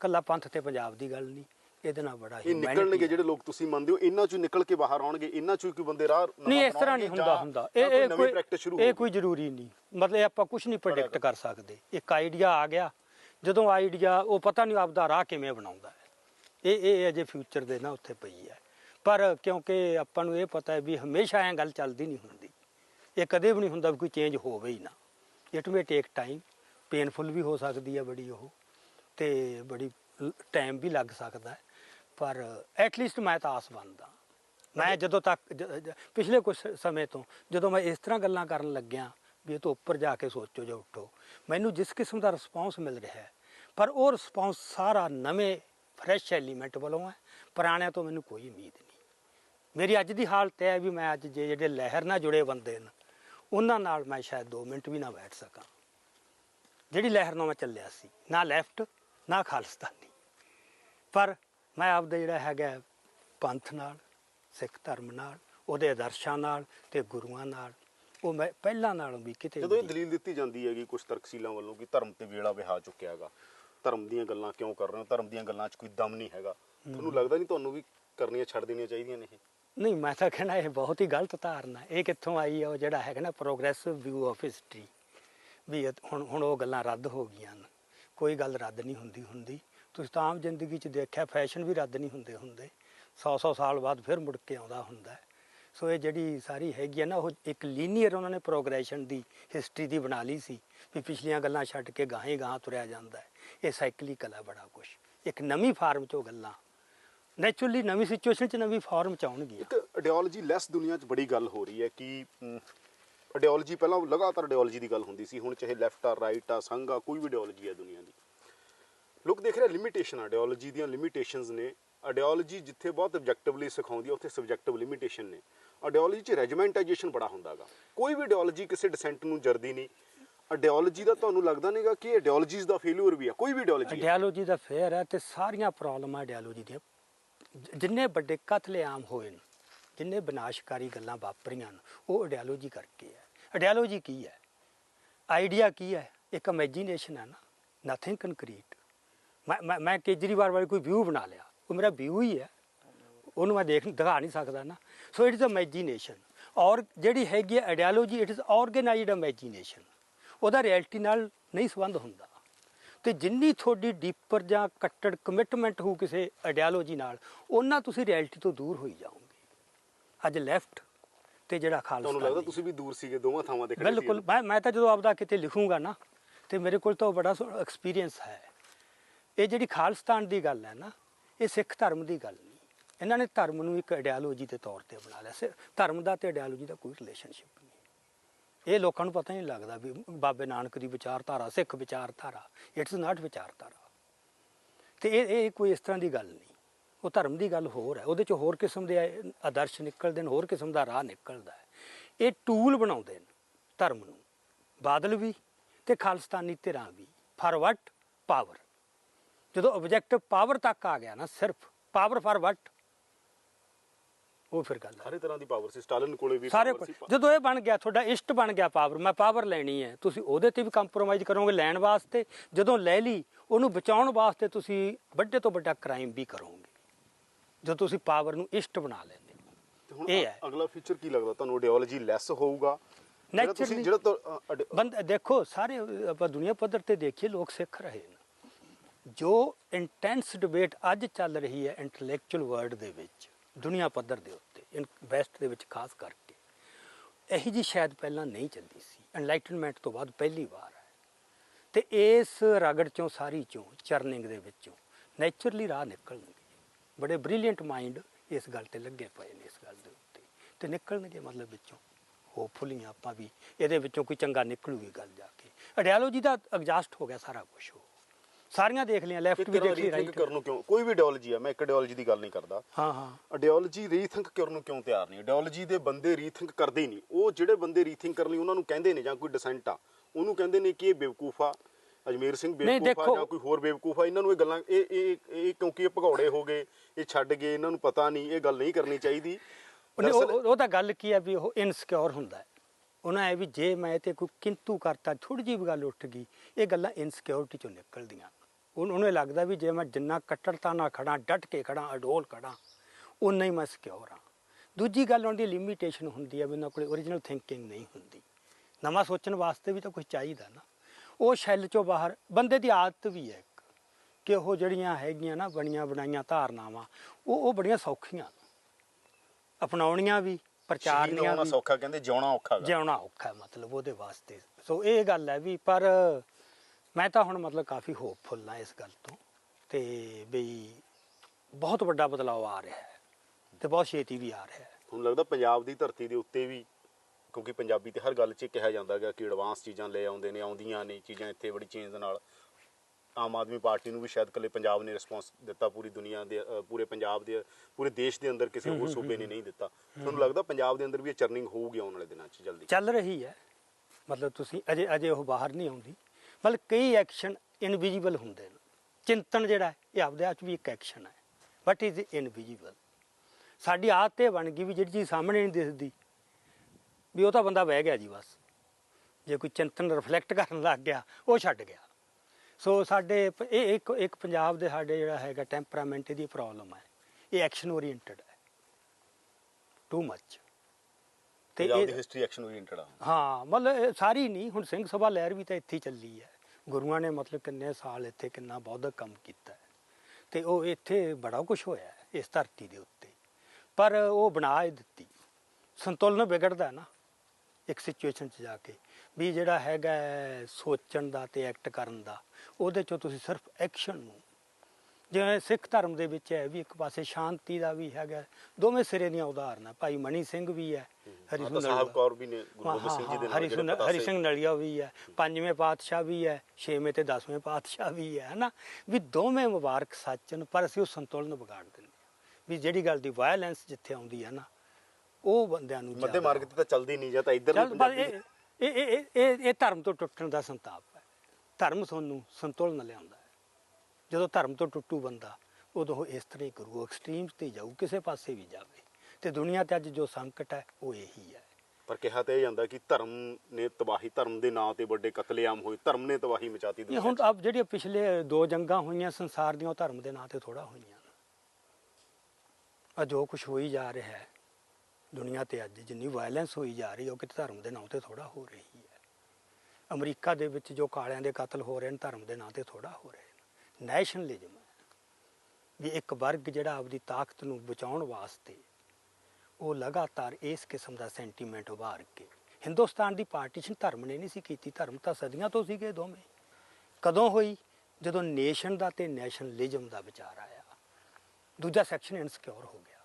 Speaker 2: ਕੱਲਾ ਪੰਥ ਤੇ ਪੰਜਾਬ ਦੀ ਗੱਲ ਨਹੀਂ ਇਹਦੇ ਨਾਲ ਬੜਾ
Speaker 1: ਇਹ
Speaker 2: humanity
Speaker 1: ਨਿਕਲਣਗੇ
Speaker 2: ਹੈ।
Speaker 1: ਜਿਹੜੇ ਲੋਕ ਤੁਸੀਂ ਮੰਨਦੇ ਹੋ ਇਹਨਾਂ ਚੋਂ ਨਿਕਲ ਕੇ ਬਾਹਰ ਆਉਣਗੇ ਇਹਨਾਂ ਚੋਂ ਕੋਈ ਬੰਦੇ ਰਾਹ
Speaker 2: ਨਹੀਂ ਇਸ ਤਰ੍ਹਾਂ ਨਹੀਂ ਹੁੰਦਾ ਹੁੰਦਾ। ਇਹ ਇਹ ਕੋਈ ਇਹ। ਕੋਈ ਜ਼ਰੂਰੀ ਨਹੀਂ। ਮਤਲਬ ਇਹ ਆਪਾਂ ਕੁਝ ਨਹੀਂ ਪ੍ਰੈਡਿਕਟ ਕਰ ਸਕਦੇ। ਇੱਕ ਆਈਡੀਆ ਆ ਗਿਆ। ਜਦੋਂ ਆਈਡੀਆ ਉਹ ਪਤਾ ਨਹੀਂ ਆਪਦਾ ਰਾਹ ਕਿਵੇਂ ਬਣਾਉਂਦਾ ਹੈ। ਇਹ ਇਹ ਅਜੇ ਫਿਊਚਰ ਦੇ ਨਾ ਉੱਥੇ ਪਈ ਹੈ। ਪਰ ਕਿਉਂਕਿ ਆਪਾਂ ਨੂੰ ਇਹ ਪਤਾ ਹੈ ਵੀ ਹਮੇਸ਼ਾ ਐਂ ਗੱਲ ਚੱਲਦੀ ਨਹੀਂ ਹੁੰਦੀ। ਇਹ ਕਦੇ ਵੀ ਨਹੀਂ ਹੁੰਦਾ ਵੀ ਕੋਈ ਚੇਂਜ ਹੋਵੇ ਹੀ ਨਾ। It may take time painful ਵੀ ਹੋ ਸਕਦੀ ਹੈ ਬੜੀ ਉਹ। ਤੇ ਬੜੀ ਟਾਈਮ ਵੀ ਲੱਗ ਸਕਦਾ ਹੈ। ਪਰ ਐਟ ਲੀਸਟ ਮੈਂ ਤਾਂ ਆਸ ਬੰਦਾ ਮੈਂ ਜਦੋਂ ਤੱਕ ਪਿਛਲੇ ਕੁਝ ਸਮੇਂ ਤੋਂ ਜਦੋਂ ਮੈਂ ਇਸ ਤਰ੍ਹਾਂ ਗੱਲਾਂ ਕਰਨ ਲੱਗਿਆ ਵੀ ਇਹ ਤੋਂ ਉੱਪਰ ਜਾ ਕੇ ਸੋਚੋ ਜਾਂ ਉੱਠੋ ਮੈਨੂੰ ਜਿਸ ਕਿਸਮ ਦਾ ਰਿਸਪਾਂਸ ਮਿਲ ਰਿਹਾ ਹੈ ਪਰ ਉਹ ਰਿਸਪਾਂਸ ਸਾਰਾ ਨਵੇਂ ਫਰੈਸ਼ ਐਲੀਮੈਂਟ ਵੱਲੋਂ ਹੈ ਪੁਰਾਣਿਆਂ ਤੋਂ ਮੈਨੂੰ ਕੋਈ ਉਮੀਦ ਨਹੀਂ। ਮੇਰੀ ਅੱਜ ਦੀ ਹਾਲਤ ਇਹ ਹੈ ਵੀ ਮੈਂ ਅੱਜ ਜੇ ਜਿਹੜੇ ਲਹਿਰ ਨਾਲ ਜੁੜੇ ਬੰਦੇ ਨੇ ਉਹਨਾਂ ਨਾਲ ਮੈਂ ਸ਼ਾਇਦ 2 ਮਿੰਟ ਵੀ ਨਾ ਬੈਠ ਸਕਾਂ। ਜਿਹੜੀ ਲਹਿਰ ਨਾਲ ਮੈਂ ਚੱਲਿਆ ਸੀ ਨਾ ਲੈਫਟ ਨਾ ਖਾਲਿਸਤਾਨੀ। ਪਰ ਮੈਂ ਆਪਦਾ ਜਿਹੜਾ ਹੈਗਾ ਪੰਥ ਨਾਲ ਸਿੱਖ ਧਰਮ ਨਾਲ ਉਹਦੇ ਆਦਰਸ਼ਾਂ ਨਾਲ ਤੇ ਗੁਰੂਆਂ ਨਾਲ ਉਹ ਮੈਂ ਪਹਿਲਾਂ ਨਾਲੋਂ ਵੀ ਕਿਤੇ
Speaker 1: ਜਦੋਂ ਇਹ ਦਲੀਲ ਦਿੱਤੀ ਜਾਂਦੀ ਹੈਗੀ ਕੁਝ ਤਰਕਸ਼ੀਲਾਂ ਵੱਲੋਂ ਕਿ ਧਰਮ ਤੇ ਵੇਲਾ ਵਿਹਾ ਚੁੱਕਿਆ ਹੈਗਾ ਧਰਮ ਦੀਆਂ ਗੱਲਾਂ ਕਿਉਂ ਕਰ ਰਹੇ ਹੋ? ਧਰਮ ਦੀਆਂ ਗੱਲਾਂ 'ਚ ਕੋਈ ਦਮ ਨਹੀਂ ਹੈਗਾ। ਤੁਹਾਨੂੰ ਲੱਗਦਾ ਨਹੀਂ ਤੁਹਾਨੂੰ ਵੀ ਕਰਨੀਆਂ ਛੱਡ ਦੇਣੀਆਂ ਚਾਹੀਦੀਆਂ ਨੇ ਇਹ?
Speaker 2: ਨਹੀਂ ਮੈਂ ਤਾਂ ਕਹਿਣਾ ਇਹ ਬਹੁਤ ਹੀ ਗਲਤ ਧਾਰਨਾ। ਇਹ ਕਿੱਥੋਂ ਆਈ ਹੈ ਉਹ ਜਿਹੜਾ ਹੈਗਾ ਨਾ ਪ੍ਰੋਗਰੈਸਿਵ ਵਿਊ ਆਫ ਹਿਸਟਰੀ। ਵੀ ਹੁਣ ਹੁਣ ਉਹ ਗੱਲਾਂ ਰੱਦ ਹੋ ਗਈਆਂ ਨੇ ਕੋਈ ਗੱਲ ਰੱਦ ਨਹੀਂ ਹੁੰਦੀ ਹੁੰਦੀ। ਤੁਸੀਂ ਤਾਂ ਆਮ ਜ਼ਿੰਦਗੀ 'ਚ ਦੇਖਿਆ ਫੈਸ਼ਨ ਵੀ ਰੱਦ ਨਹੀਂ ਹੁੰਦੇ ਹੁੰਦੇ। 100-100 ਸਾਲ ਬਾਅਦ ਫਿਰ ਮੁੜ ਕੇ ਆਉਂਦਾ ਹੁੰਦਾ। ਹੈ ਸੋ ਇਹ ਜਿਹੜੀ ਸਾਰੀ ਹੈਗੀ ਹੈ ਨਾ, ਉਹ ਇੱਕ ਲੀਨੀਅਰ ਉਹਨਾਂ ਨੇ ਪ੍ਰੋਗਰੈਸ਼ਨ ਦੀ ਹਿਸਟਰੀ ਦੀ ਬਣਾ ਲਈ ਸੀ ਵੀ ਪਿਛਲੀਆਂ ਗੱਲਾਂ ਛੱਡ ਕੇ ਗਾਹੇ ਹੀ ਗਾਹਾਂ ਤੁਰਿਆ ਜਾਂਦਾ ਹੈ। ਇਹ ਸਾਈਕਲਿਕਲ ਹੈ ਬੜਾ ਕੁਝ ਇੱਕ ਨਵੀਂ ਫਾਰਮ 'ਚ ਉਹ ਗੱਲਾਂ। ਨੈਚੁਰਲੀ ਨਵੀਂ ਸਿਚੁਏਸ਼ਨ 'ਚ ਨਵੀਂ ਫਾਰਮ 'ਚ ਆਉਣਗੀਆਂ।
Speaker 1: ਇੱਕ ਆਈਡੀਓਲੋਜੀ ਲੈਸ ਦੁਨੀਆ 'ਚ ਬੜੀ ਗੱਲ ਹੋ ਰਹੀ ਹੈ ਕਿ ਆਈਡੀਓਲੋਜੀ ਪਹਿਲਾਂ ਲਗਾਤਾਰ ਆਈਡੀਓਲੋਜੀ ਦੀ ਗੱਲ ਹੁੰਦੀ ਸੀ। ਹੁਣ ਚਾਹੇ ਲੈਫਟ ਆ ਰਾਈਟ ਆ, ਸੰਘ ਆ, ਕੋਈ ਵੀ ਆਈਡੀਓਲੋਜੀ ਹੈ ਦੁਨੀਆ ਦੀ। ਲੋਕ ਦੇਖ ਰਹੇ ਲਿਮਿਟੇਸ਼ਨ ਆਈਡੀਓਲੋਜੀ ਦੀਆਂ ਲਿਮਿਟੇਸ਼ਨਸ ਨੇ। ਆਈਡੀਓਲੋਜੀ ਜਿੱਥੇ ਬਹੁਤ ਆਬਜੈਕਟਿਵਲੀ ਸਿਖਾਉਂਦੀ ਹੈ ਉੱਥੇ ਸਬਜੈਕਟਿਵ ਲਿਮਿਟੇਸ਼ਨ ਨੇ। ਆਈਡੀਓਲੋਜੀ 'ਚ ਰੈਜੀਮੈਂਟਾਈਜੇਸ਼ਨ ਬੜਾ ਹੁੰਦਾਗਾ ਕੋਈ ਵੀ ਆਈਡੀਓਲੋਜੀ ਕਿਸੇ ਡਿਸੈਂਟ ਨੂੰ ਜਰਦੀ ਨਹੀਂ। ਆਈਡੀਓਲੋਜੀ ਦਾ ਤੁਹਾਨੂੰ ਲੱਗਦਾ ਨਹੀਂਗਾ ਕਿ ਆਈਡੀਓਲੋਜੀਜ਼ ਦਾ ਫੇਲਿਅਰ ਵੀ ਆ? ਕੋਈ ਵੀ ਆਈਡੀਓਲੋਜੀ
Speaker 2: ਆਈਡੀਓਲੋਜੀ ਦਾ ਫੇਅਰ ਹੈ ਤੇ ਸਾਰੀਆਂ ਪ੍ਰੋਬਲਮਾਂ ਆਈਡੀਓਲੋਜੀ ਦੀਆਂ। ਜਿੰਨੇ ਵੱਡੇ ਕਤਲੇਆਮ ਹੋਏ ਨੇ, ਜਿੰਨੇ ਵਿਨਾਸ਼ਕਾਰੀ ਗੱਲਾਂ ਵਾਪਰੀਆਂ ਨੇ, ਉਹ ਆਈਡੀਓਲੋਜੀ ਕਰਕੇ ਹੈ ਆਈਡੀਓਲੋਜੀ ਕੀ ਹੈ? ਆਈਡੀਆ ਕੀ ਹੈ? ਇੱਕ ਇਮੇਜਿਨੇਸ਼ਨ ਹੈ ਨਾ। ਨਥਿੰਗ ਕੰਕਰੀਟ ਮੈਂ ਮੈਂ ਮੈਂ ਕੇਜਰੀਵਾਲ ਵਾਲੀ ਕੋਈ ਵਿਊ ਬਣਾ ਲਿਆ। ਉਹ ਮੇਰਾ ਵਿਊ ਹੀ ਹੈ। ਉਹਨੂੰ ਮੈਂ ਦੇਖ ਦਿਖਾ ਨਹੀਂ ਸਕਦਾ ਨਾ। ਸੋ ਇਟ ਇਜ਼ ਇਮੇਜਿਨੇਸ਼ਨ ਔਰ ਜਿਹੜੀ ਹੈਗੀ ਹੈ ideology it is organised imagination ਉਹਦਾ ਰਿਐਲਿਟੀ ਨਾਲ ਨਹੀਂ ਸੰਬੰਧ ਹੁੰਦਾ। ਤੇ ਜਿੰਨੀ ਤੁਹਾਡੀ ਡੀਪਰ ਜਾਂ ਕੱਟੜ ਕਮਿਟਮੈਂਟ ਹੋ ਕਿਸੇ ਆਈਡੀਓਲੋਜੀ ਨਾਲ ਉਹਨਾਂ ਤੁਸੀਂ ਰਿਐਲਿਟੀ ਤੋਂ ਦੂਰ ਹੋਈ ਜਾਓਗੇ। ਅੱਜ ਲੈਫਟ ਤੇ ਜਿਹੜਾ ਖਾਲਸਾ
Speaker 1: ਤੁਹਾਨੂੰ ਲੱਗਦਾ ਤੁਸੀਂ ਵੀ ਦੂਰ ਸੀਗੇ ਦੋਵਾਂ ਥਾਵਾਂ ਤੇ ਖੜੇ
Speaker 2: ਬਿਲਕੁਲ। ਮੈਂ ਮੈਂ ਤਾਂ ਜਦੋਂ ਆਪਦਾ ਕਿਤੇ ਲਿਖੂੰਗਾ ਨਾ ਤੇ ਮੇਰੇ ਕੋਲ ਤਾਂ ਬੜਾ ਐਕਸਪੀਰੀਅੰਸ ਹੈ। ਇਹ ਜਿਹੜੀ ਖਾਲਿਸਤਾਨ ਦੀ ਗੱਲ ਹੈ ਨਾ, ਇਹ ਸਿੱਖ ਧਰਮ ਦੀ ਗੱਲ ਨਹੀਂ। ਇਹਨਾਂ ਨੇ ਧਰਮ ਨੂੰ ਇੱਕ ਆਈਡੀਓਲੋਜੀ ਦੇ ਤੌਰ ਤੇ ਬਣਾ ਲਿਆ। ਸਿ- ਧਰਮ ਦਾ ਤੇ ਆਈਡੀਓਲੋਜੀ ਦਾ ਕੋਈ ਰਿਲੇਸ਼ਨਸ਼ਿਪ ਨਹੀਂ। ਇਹ ਲੋਕਾਂ ਨੂੰ ਪਤਾ ਹੀ ਨਹੀਂ ਲੱਗਦਾ ਵੀ ਬਾਬੇ ਨਾਨਕ ਦੀ ਵਿਚਾਰਧਾਰਾ, ਸਿੱਖ ਵਿਚਾਰਧਾਰਾ ਇਟਸ ਨਾਟ ਵਿਚਾਰਧਾਰਾ। ਤੇ ਇਹ ਇਹ ਕੋਈ ਇਸ ਤਰ੍ਹਾਂ ਦੀ ਗੱਲ ਨਹੀਂ। ਉਹ ਧਰਮ ਦੀ ਗੱਲ ਹੋਰ ਹੈ। ਉਹਦੇ ਚ ਹੋਰ ਕਿਸਮ ਦੇ ਆਦਰਸ਼ ਨਿਕਲਦੇ ਨੇ, ਹੋਰ ਕਿਸਮ ਦਾ ਰਾਹ ਨਿਕਲਦਾ ਹੈ। ਇਹ ਟੂਲ ਬਣਾਉਂਦੇ ਨੇ ਧਰਮ ਨੂੰ। ਬਾਦਲ ਵੀ ਤੇ ਖਾਲਿਸਤਾਨੀ ਧਿਰਾਂ ਵੀ। For what power. ਜਦੋਂ ਆਬਜੈਕਟਿਵ ਪਾਵਰ ਤੱਕ ਆ ਗਿਆ ਨਾ ਸਿਰਫ ਪਾਵਰ ਫਾਰ ਵਟ ਉਹ ਫਿਰ ਗੱਲ
Speaker 1: ਸਾਰੇ ਤਰ੍ਹਾਂ ਦੀ ਪਾਵਰ ਸੀ ਸਟਾਲਿਨ ਕੋਲੇ ਵੀ
Speaker 2: ਸਾਰੇ ਜਦੋਂ ਇਹ ਬਣ ਗਿਆ ਤੁਹਾਡਾ ਇਸ਼ਟ ਬਣ ਗਿਆ ਪਾਵਰ ਮੈਂ ਪਾਵਰ ਲੈਣੀ ਹੈ। ਤੁਸੀਂ ਉਹਦੇ ਤੇ ਵੀ ਕੰਪਰੋਮਾਈਜ਼ ਕਰੋਗੇ ਲੈਣ ਵਾਸਤੇ ਜਦੋਂ ਲੈ ਲਈ ਉਹਨੂੰ ਬਚਾਉਣ ਵਾਸਤੇ ਤੁਸੀਂ ਵੱਡੇ ਤੋਂ ਵੱਡਾ ਕ੍ਰਾਈਮ ਵੀ ਕਰੋਗੇ। ਜਦੋਂ ਤੁਸੀਂ ਪਾਵਰ ਨੂੰ ਇਸ਼ਟ ਬਣਾ ਲੈਂਦੇ
Speaker 1: ਤੇ ਹੁਣ
Speaker 2: ਇਹ ਹੈ।
Speaker 1: ਅਗਲਾ ਫਿਊਚਰ ਕੀ ਲੱਗਦਾ? ਤੁਹਾਨੂੰ ਆਈਡੀਓਲੋਜੀ ਲੈਸ ਹੋਊਗਾ?
Speaker 2: Naturally-
Speaker 1: ਜਿਹੜਾ
Speaker 2: ਬੰਦ ਦੇਖੋ ਸਾਰੇ ਆਪਾਂ ਦੁਨੀਆ ਪੱਧਰ ਤੇ ਦੇਖੀਏ ਲੋਕ ਸਿੱਖ ਰਹੇ ਨੇ। ਜੋ ਇੰਟੈਂਸ ਡਿਬੇਟ ਅੱਜ ਚੱਲ ਰਹੀ ਹੈ ਇੰਟੈਲੈਕਚੁਅਲ ਵਰਲਡ ਦੇ ਵਿੱਚ, ਦੁਨੀਆ ਪੱਧਰ ਦੇ ਉੱਤੇ, ਇਨ ਵੈਸਟ ਦੇ ਵਿੱਚ ਖਾਸ ਕਰਕੇ, ਇਹੀ ਜੀ ਸ਼ਾਇਦ ਪਹਿਲਾਂ ਨਹੀਂ ਚੱਲਦੀ ਸੀ ਐਨਲਾਈਟਨਮੈਂਟ ਤੋਂ ਬਾਅਦ ਪਹਿਲੀ ਵਾਰ ਹੈ ਤੇ ਇਸ ਰਗੜ ਚੋਂ, ਸਾਰੀ ਚੋਂ, ਚਰਨਿੰਗ ਦੇ ਵਿੱਚੋਂ ਨੇਚਰਲੀ ਰਾਹ ਨਿਕਲਣਗੇ। ਬੜੇ ਬ੍ਰਿਲੀਅੰਟ ਮਾਈਂਡ ਇਸ ਗੱਲ ਤੇ ਲੱਗੇ ਪਏ ਨੇ ਇਸ ਗੱਲ ਦੇ ਉੱਤੇ। ਤੇ ਨਿਕਲਣਗੇ ਮਤਲਬ ਵਿੱਚੋਂ ਹੋਪਫੁਲੀ ਆਪਾਂ ਵੀ ਇਹਦੇ ਵਿੱਚੋਂ ਕੋਈ ਚੰਗਾ ਨਿਕਲੂਗੀ ਗੱਲ ਜਾ ਕੇ। ਆਈਡੀਓਲੋਜੀ ਦਾ ਐਗਜ਼ਾਸਟ ਹੋ ਗਿਆ ਸਾਰਾ ਕੁਝ ਉਹ। ਸਾਰੀਆਂ ਦੇਖ ਲਈਆਂ ਲੈਫਟ ਵੀ ਦੇਖ ਲਈ ਰਾਈਟ
Speaker 1: ਕਰਨ ਨੂੰ ਕਿਉਂ? ਕੋਈ ਵੀ ਆਈਡੀਓਲੋਜੀ ਆ ਮੈਂ ਇੱਕ ਆਈਡੀਓਲੋਜੀ ਦੀ ਗੱਲ ਨਹੀਂ ਕਰਦਾ।
Speaker 2: ਹਾਂ ਹਾਂ।
Speaker 1: ਆਈਡੀਓਲੋਜੀ ਰੀਥਿੰਕ ਕਰਨ ਨੂੰ ਕਿਉਂ ਤਿਆਰ ਨਹੀਂ? ਆਈਡੀਓਲੋਜੀ ਦੇ ਬੰਦੇ ਰੀਥਿੰਕ ਕਰਦੇ ਨਹੀਂ। ਉਹ ਜਿਹੜੇ ਬੰਦੇ ਰੀਥਿੰਕ ਕਰਨ ਲਈ ਉਹਨਾਂ ਨੂੰ ਕਹਿੰਦੇ ਨੇ ਜਾਂ ਕੋਈ ਡਿਸੈਂਟ ਆ ਉਹਨੂੰ ਕਹਿੰਦੇ ਨੇ ਕਿ ਇਹ ਬੇਵਕੂਫ ਆ। ਅਜਮੇਰ ਸਿੰਘ ਬੇਵਕੂਫ ਆ ਜਾਂ ਕੋਈ ਹੋਰ ਬੇਵਕੂਫ ਆ ਇਹਨਾਂ ਨੂੰ ਇਹ ਗੱਲਾਂ ਇਹ ਇਹ ਇਹ ਕਿਉਂਕਿ ਇਹ ਭਗੌੜੇ ਹੋ ਗਏ ਇਹ ਛੱਡ ਗਏ ਇਹਨਾਂ ਨੂੰ ਪਤਾ ਨਹੀਂ ਇਹ ਗੱਲ ਨਹੀਂ ਕਰਨੀ ਚਾਹੀਦੀ।
Speaker 2: ਉਹ ਤਾਂ ਗੱਲ ਕੀ ਹੈ ਵੀ ਉਹ ਇਨਸਿਕਿਉਰ ਹੁੰਦਾ ਉਹਨਾਂ ਇਹ ਵੀ ਜੇ ਮੈਂ ਤੇ ਕੋਈ ਕਿੰਤੂ ਕਰਤਾ ਥੋੜੀ ਜਿਹੀ ਗੱਲ ਉੱਠ ਗਈ ਇਹ ਗੱਲਾਂ ਇਨਸਿਕਿਉਰਿਟੀ ਚੋਂ ਨਿਕਲਦੀਆਂ। ਉਹਨੂੰ ਲੱਗਦਾ ਵੀ ਜੇ ਮੈਂ ਜਿੰਨਾ ਕੱਟੜਤਾ ਨਾਲ ਖੜਾ ਡਟ ਕੇ ਖੜਾ ਅਡੋਲ ਖੜਾ ਉਨਾ ਹੀ ਮੈਂ ਸਿਕਿਉਰ ਹਾਂ ਦੂਜੀ ਗੱਲ ਉਹਨਾਂ ਦੀ ਲਿਮਿਟੇਸ਼ਨ ਹੁੰਦੀ ਹੈ ਵੀ ਉਹਨਾਂ ਕੋਲ ਓਰੀਜਨਲ ਥਿੰਕਿੰਗ ਨਹੀਂ ਹੁੰਦੀ ਨਵਾਂ ਸੋਚਣ ਵਾਸਤੇ ਵੀ ਤਾਂ ਕੁਝ ਚਾਹੀਦਾ ਨਾ ਉਹ ਸ਼ੈੱਲ ਚੋਂ ਬਾਹਰ ਬੰਦੇ ਦੀ ਆਦਤ ਵੀ ਹੈ ਇੱਕ ਕਿ ਉਹ ਜਿਹੜੀਆਂ ਹੈਗੀਆਂ ਨਾ ਬਣੀਆਂ ਬਣਾਈਆਂ ਧਾਰਨਾਵਾਂ ਉਹ ਉਹ ਬੜੀਆਂ ਸੌਖੀਆਂ ਅਪਣਾਉਣੀਆਂ ਵੀ ਪ੍ਰਚਾਰਨੀਆਂ ਵੀ
Speaker 1: ਸੌਖਾ ਕਹਿੰਦੇ ਜਿਉਣਾ ਔਖਾ।
Speaker 2: ਜਿਉਣਾ ਔਖਾ ਮਤਲਬ ਉਹਦੇ ਵਾਸਤੇ ਸੋ ਇਹ ਗੱਲ ਹੈ ਵੀ ਪਰ ਮੈਂ ਤਾਂ ਹੁਣ ਮਤਲਬ ਕਾਫੀ ਹੋਪਫੁਲ ਹਾਂ ਇਸ ਗੱਲ ਤੋਂ ਤੇ ਵੀ ਬਹੁਤ ਵੱਡਾ ਬਦਲਾਅ ਆ ਰਿਹਾ ਹੈ ਤੇ ਬਹੁਤ ਛੇਤੀ ਵੀ ਆ ਰਿਹਾ ਹੈ।
Speaker 1: ਹੁਣ ਲੱਗਦਾ ਪੰਜਾਬ ਦੀ ਧਰਤੀ ਦੇ ਉੱਤੇ ਵੀ ਕਿਉਂਕਿ ਪੰਜਾਬੀ ਤੇ ਹਰ ਗੱਲ 'ਚ ਕਿਹਾ ਜਾਂਦਾ ਹੈਗਾ ਕਿ ਐਡਵਾਂਸ ਚੀਜ਼ਾਂ ਲੈ ਆਉਂਦੇ ਨੇ ਆਉਂਦੀਆਂ ਨੇ ਚੀਜ਼ਾਂ ਇੱਥੇ ਬੜੀ ਚੇਂਜ ਨਾਲ। ਆਮ ਆਦਮੀ ਪਾਰਟੀ ਨੂੰ ਵੀ ਸ਼ਾਇਦ ਕੱਲੇ ਪੰਜਾਬ ਨੇ ਰਿਸਪੌਂਸ ਦਿੱਤਾ ਪੂਰੀ ਦੁਨੀਆ ਦੇ ਪੂਰੇ ਪੰਜਾਬ ਦੇ ਪੂਰੇ ਦੇਸ਼ ਦੇ ਅੰਦਰ ਕਿਸੇ ਹੋਰ ਸੂਬੇ ਨੇ ਨਹੀਂ ਦਿੱਤਾ। ਤੁਹਾਨੂੰ ਲੱਗਦਾ ਪੰਜਾਬ ਦੇ ਅੰਦਰ ਵੀ ਇਹ ਚਰਨਿੰਗ ਹੋਊਗੀ ਆਉਣ ਵਾਲੇ ਦਿਨਾਂ 'ਚ ਜਲਦੀ?
Speaker 2: ਚੱਲ ਰਹੀ ਹੈ। ਮਤਲਬ ਤੁਸੀਂ ਅਜੇ ਅਜੇ ਉਹ ਬਾਹਰ ਨਹੀਂ ਆਉਂਦੀ। ਮਤਲਬ ਕਈ ਐਕਸ਼ਨ ਇਨਵਿਜੀਬਲ ਹੁੰਦੇ ਨੇ। ਚਿੰਤਨ ਜਿਹੜਾ ਇਹ ਆਪਦੇ ਆਪ 'ਚ ਵੀ ਇੱਕ ਐਕਸ਼ਨ ਹੈ। ਬਟ ਇਜ਼ ਇਨਵਿਜੀਬਲ ਸਾਡੀ ਆਦਤ ਇਹ ਬਣ ਗਈ ਵੀ ਜਿਹੜੀ ਚੀਜ਼ ਸਾਹਮਣੇ ਨਹੀਂ ਦਿਸਦੀ, ਵੀ ਉਹ ਤਾਂ ਬੰਦਾ ਬਹਿ ਗਿਆ ਜੀ ਬਸ। ਜੇ ਕੋਈ ਚਿੰਤਨ ਰਿਫਲੈਕਟ ਕਰਨ ਲੱਗ ਗਿਆ, ਉਹ ਛੱਡ ਗਿਆ। ਸੋ ਸਾਡੇ ਇਹ ਇੱਕ ਇੱਕ ਪੰਜਾਬ ਦੇ ਸਾਡੇ ਜਿਹੜਾ ਹੈਗਾ ਟੈਂਪਰਾਮੈਂਟ ਇਹਦੀ ਪ੍ਰੋਬਲਮ ਹੈ। ਇਹ ਐਕਸ਼ਨ ਓਰੀਐਂਟਡ ਹੈ। ਟੂ ਮੱਚ
Speaker 1: ਪੰਜਾਬ ਦੀ ਹਿਸਟਰੀ ਐਕਸ਼ਨ ਓਰੀਐਂਟਡ ਆ।
Speaker 2: ਹਾਂ ਮਤਲਬ ਇਹ ਸਾਰੀ ਨਹੀਂ ਹੁਣ ਸਿੰਘ ਸਭਾ ਲਹਿਰ ਵੀ ਤਾਂ ਇੱਥੇ ਹੀ ਚੱਲੀ ਹੈ। ਗੁਰੂਆਂ ਨੇ ਮਤਲਬ ਕਿੰਨੇ ਸਾਲ ਇੱਥੇ ਕਿੰਨਾ ਬੌਧਿਕ ਕੰਮ ਕੀਤਾ ਤੇ ਉਹ ਇੱਥੇ ਬੜਾ ਕੁਝ ਹੋਇਆ ਇਸ ਧਰਤੀ ਦੇ ਉੱਤੇ। ਪਰ ਉਹ ਬਣਾ ਹੀ ਦਿੱਤੀ। ਸੰਤੁਲਨ ਵਿਗੜਦਾ ਨਾ ਇੱਕ ਸਿਚੁਏਸ਼ਨ 'ਚ ਜਾ ਕੇ। ਵੀ ਜਿਹੜਾ ਹੈਗਾ ਸੋਚਣ ਦਾ ਤੇ ਐਕਟ ਕਰਨ ਦਾ ਉਹਦੇ 'ਚੋਂ ਤੁਸੀਂ ਸਿਰਫ ਐਕਸ਼ਨ ਨੂੰ ਜਿਵੇਂ ਸਿੱਖ ਧਰਮ ਦੇ ਵਿੱਚ ਹੈ ਵੀ ਇੱਕ ਪਾਸੇ ਸ਼ਾਂਤੀ ਦਾ ਵੀ ਹੈਗਾ ਦੋਵੇਂ ਸਿਰੇ ਦੀਆਂ ਉਦਾਹਰਨਾਂ ਭਾਈ ਮਣੀ ਸਿੰਘ ਵੀ ਹੈ ਹਰੀ ਸਿੰਘ
Speaker 1: ਸਾਹਿਬ। ਕੌਰ ਵੀ ਨੇ ਗੁਰੂ ਗੋਬਿੰਦ ਸਿੰਘ ਜੀ ਦੇ ਨਾਲ
Speaker 2: ਹਰੀ
Speaker 1: ਜਿਹੜੇ
Speaker 2: ਸਿੰਘ ਹਰੀ ਨਲੀਆ ਵੀ ਹੈ ਪੰਜਵੇਂ ਪਾਤਸ਼ਾਹ ਵੀ ਹੈ ਛੇਵੇਂ ਤੇ ਦਸਵੇਂ ਪਾਤਸ਼ਾਹ ਵੀ ਹੈ ਹਨਾ? ਵੀ ਦੋਵੇਂ ਮੁਬਾਰਕ ਸੱਚਨ ਪਰ ਅਸੀਂ ਉਹ ਸੰਤੁਲਨ ਵਿਗਾੜ ਦਿੰਦੇ ਵੀ ਜਿਹੜੀ ਗੱਲ ਦੀ ਵਾਇਲੈਂਸ ਜਿੱਥੇ ਆਉਂਦੀ ਹੈ ਨਾ ਉਹ ਬੰਦਿਆਂ ਨੂੰ ਜ਼ਿਆਦਾ-
Speaker 1: ਮਾਰਗ ਤੇ ਤਾਂ ਚੱਲਦੀ ਨਹੀਂ ਜਾਂ ਤਾਂ ਇੱਧਰ ਨੂੰ
Speaker 2: ਇਹ ਇਹ ਇਹ ਧਰਮ ਤੋਂ ਟੁੱਟਣ ਦਾ ਸੰਤਾਪ ਹੈ। ਧਰਮ ਤੁਹਾਨੂੰ ਸੰਤੁਲਨ ਲਿਆਉਂਦਾ ਜਦੋਂ ਧਰਮ ਤੋਂ ਟੁੱਟੂ ਬੰਦਾ ਉਦੋਂ ਉਹ ਇਸ ਤਰ੍ਹਾਂ ਹੀ ਕਰੂ ਐਕਸਟ੍ਰੀਮਸ ਤੇ ਜਾਊ ਕਿਸੇ ਪਾਸੇ ਵੀ ਜਾਵੇ। ਤੇ ਦੁਨੀਆ ਤੇ ਅੱਜ ਜੋ ਸੰਕਟ ਹੈ ਉਹ ਇਹੀ ਹੈ।
Speaker 1: ਪਰ ਕਿਹਾ ਤਾਂ ਇਹ ਜਾਂਦਾ ਕਿ ਧਰਮ ਨੇ ਤਬਾਹੀ ਧਰਮ ਦੇ ਨਾਂ ਤੇ ਵੱਡੇ ਕਤਲੇਆਮ ਹੋਏ ਧਰਮ ਨੇ ਤਬਾਹੀ ਮਚਾਤੀ ਦੁਨੀਆ
Speaker 2: ਹੁਣ। ਆਪ ਜਿਹੜੀਆਂ ਪਿਛਲੇ ਦੋ ਜੰਗਾਂ ਹੋਈਆਂ ਸੰਸਾਰ ਦੀਆਂ ਉਹ ਧਰਮ ਦੇ ਨਾਂ ਤੇ ਥੋੜਾ ਹੋਈਆਂ ਆ ਜੋ ਕੁਝ ਹੋਈ ਜਾ ਰਿਹਾ ਹੈ। ਦੁਨੀਆ ਤੇ ਅੱਜ ਜਿੰਨੀ ਵਾਇਲੈਂਸ ਹੋਈ ਜਾ ਰਹੀ ਹੈ ਉਹ ਕਿਤੇ ਧਰਮ ਦੇ ਨਾਂ ਤੇ ਥੋੜਾ ਹੋ ਰਹੀ ਹੈ। ਅਮਰੀਕਾ ਦੇ ਵਿੱਚ ਜੋ ਕਾਲਿਆਂ ਦੇ ਕਤਲ ਹੋ ਰਹੇ ਨੇ ਧਰਮ ਦੇ ਨਾਂ ਤੇ ਥੋੜਾ ਹੋ ਰਹੇ ਨੈਸ਼ਨਲਿਜ਼ਮ ਵੀ ਇੱਕ ਵਰਗ ਜਿਹੜਾ ਆਪਦੀ ਤਾਕਤ ਨੂੰ ਬਚਾਉਣ ਵਾਸਤੇ ਉਹ ਲਗਾਤਾਰ ਇਸ ਕਿਸਮ ਦਾ ਸੈਂਟੀਮੈਂਟ ਉਭਾਰ ਕੇ ਹਿੰਦੁਸਤਾਨ ਦੀ ਪਾਰਟੀਸ਼ਨ ਧਰਮ ਨੇ ਨਹੀਂ ਸੀ ਕੀਤੀ। ਧਰਮ ਤਾਂ ਸਦੀਆਂ ਤੋਂ ਸੀਗੇ ਦੋਵੇਂ। ਕਦੋਂ ਹੋਈ? ਜਦੋਂ ਨੇਸ਼ਨ ਦਾ ਤੇ ਨੈਸ਼ਨਲਿਜ਼ਮ ਦਾ ਵਿਚਾਰ ਆਇਆ। ਦੂਜਾ ਸੈਕਸ਼ਨ ਇਨਸਿਕਿਉਰ ਹੋ ਗਿਆ।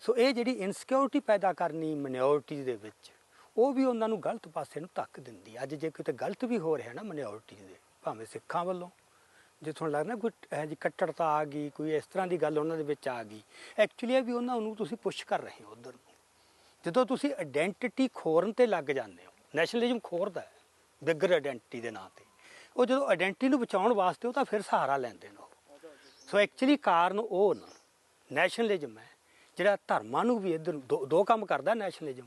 Speaker 2: ਸੋ ਇਹ ਜਿਹੜੀ ਇਨਸਿਕਿਉਰਿਟੀ ਪੈਦਾ ਕਰਨੀ ਮਿਨੋਰਿਟੀ ਦੇ ਵਿੱਚ, ਉਹ ਵੀ ਉਹਨਾਂ ਨੂੰ ਗਲਤ ਪਾਸੇ ਨੂੰ ਧੱਕ ਦਿੰਦੀ ਅੱਜ ਜੇ ਕਿਤੇ ਗਲਤ ਵੀ ਹੋ ਰਿਹਾ ਨਾ ਮਿਨੋਰਿਟੀ ਦੇ, ਭਾਵੇਂ ਸਿੱਖਾਂ ਵੱਲੋਂ ਜੇ ਤੁਹਾਨੂੰ ਲੱਗਦਾ ਕੋਈ ਇਹ ਜੀ ਕੱਟੜਤਾ ਆ ਗਈ ਕੋਈ ਇਸ ਤਰ੍ਹਾਂ ਦੀ ਗੱਲ ਉਹਨਾਂ ਦੇ ਵਿੱਚ ਆ ਗਈ। ਐਕਚੁਅਲੀ ਇਹ ਵੀ ਉਹਨਾਂ ਨੂੰ ਤੁਸੀਂ ਪੁਸ਼ ਕਰ ਰਹੇ ਹੋ ਉਧਰ ਨੂੰ। ਜਦੋਂ ਤੁਸੀਂ ਆਇਡੈਂਟੀਟੀ ਖੋਰਨ ਤੇ ਲੱਗ ਜਾਂਦੇ ਹੋ ਨੈਸ਼ਨਲਿਜ਼ਮ ਖੋਰਦਾ ਹੈ ਬਿਗਰ ਆਇਡੈਂਟੀਟੀ ਦੇ ਨਾਂ ਤੇ। ਉਹ ਜਦੋਂ ਆਇਡੈਂਟੀਟੀ ਨੂੰ ਬਚਾਉਣ ਵਾਸਤੇ ਉਹ ਤਾਂ ਫਿਰ ਸਹਾਰਾ ਲੈਂਦੇ ਨੇ ਉਹ। ਸੋ ਐਕਚੁਅਲੀ ਕਾਰਨ ਉਹ ਨਾ ਨੈਸ਼ਨਲਿਜ਼ਮ ਹੈ ਜਿਹੜਾ ਧਰਮਾਂ ਨੂੰ ਵੀ ਇਧਰ ਦੋ, ਦੋ ਕੰਮ ਕਰਦਾ ਨੈਸ਼ਨਲਿਜ਼ਮ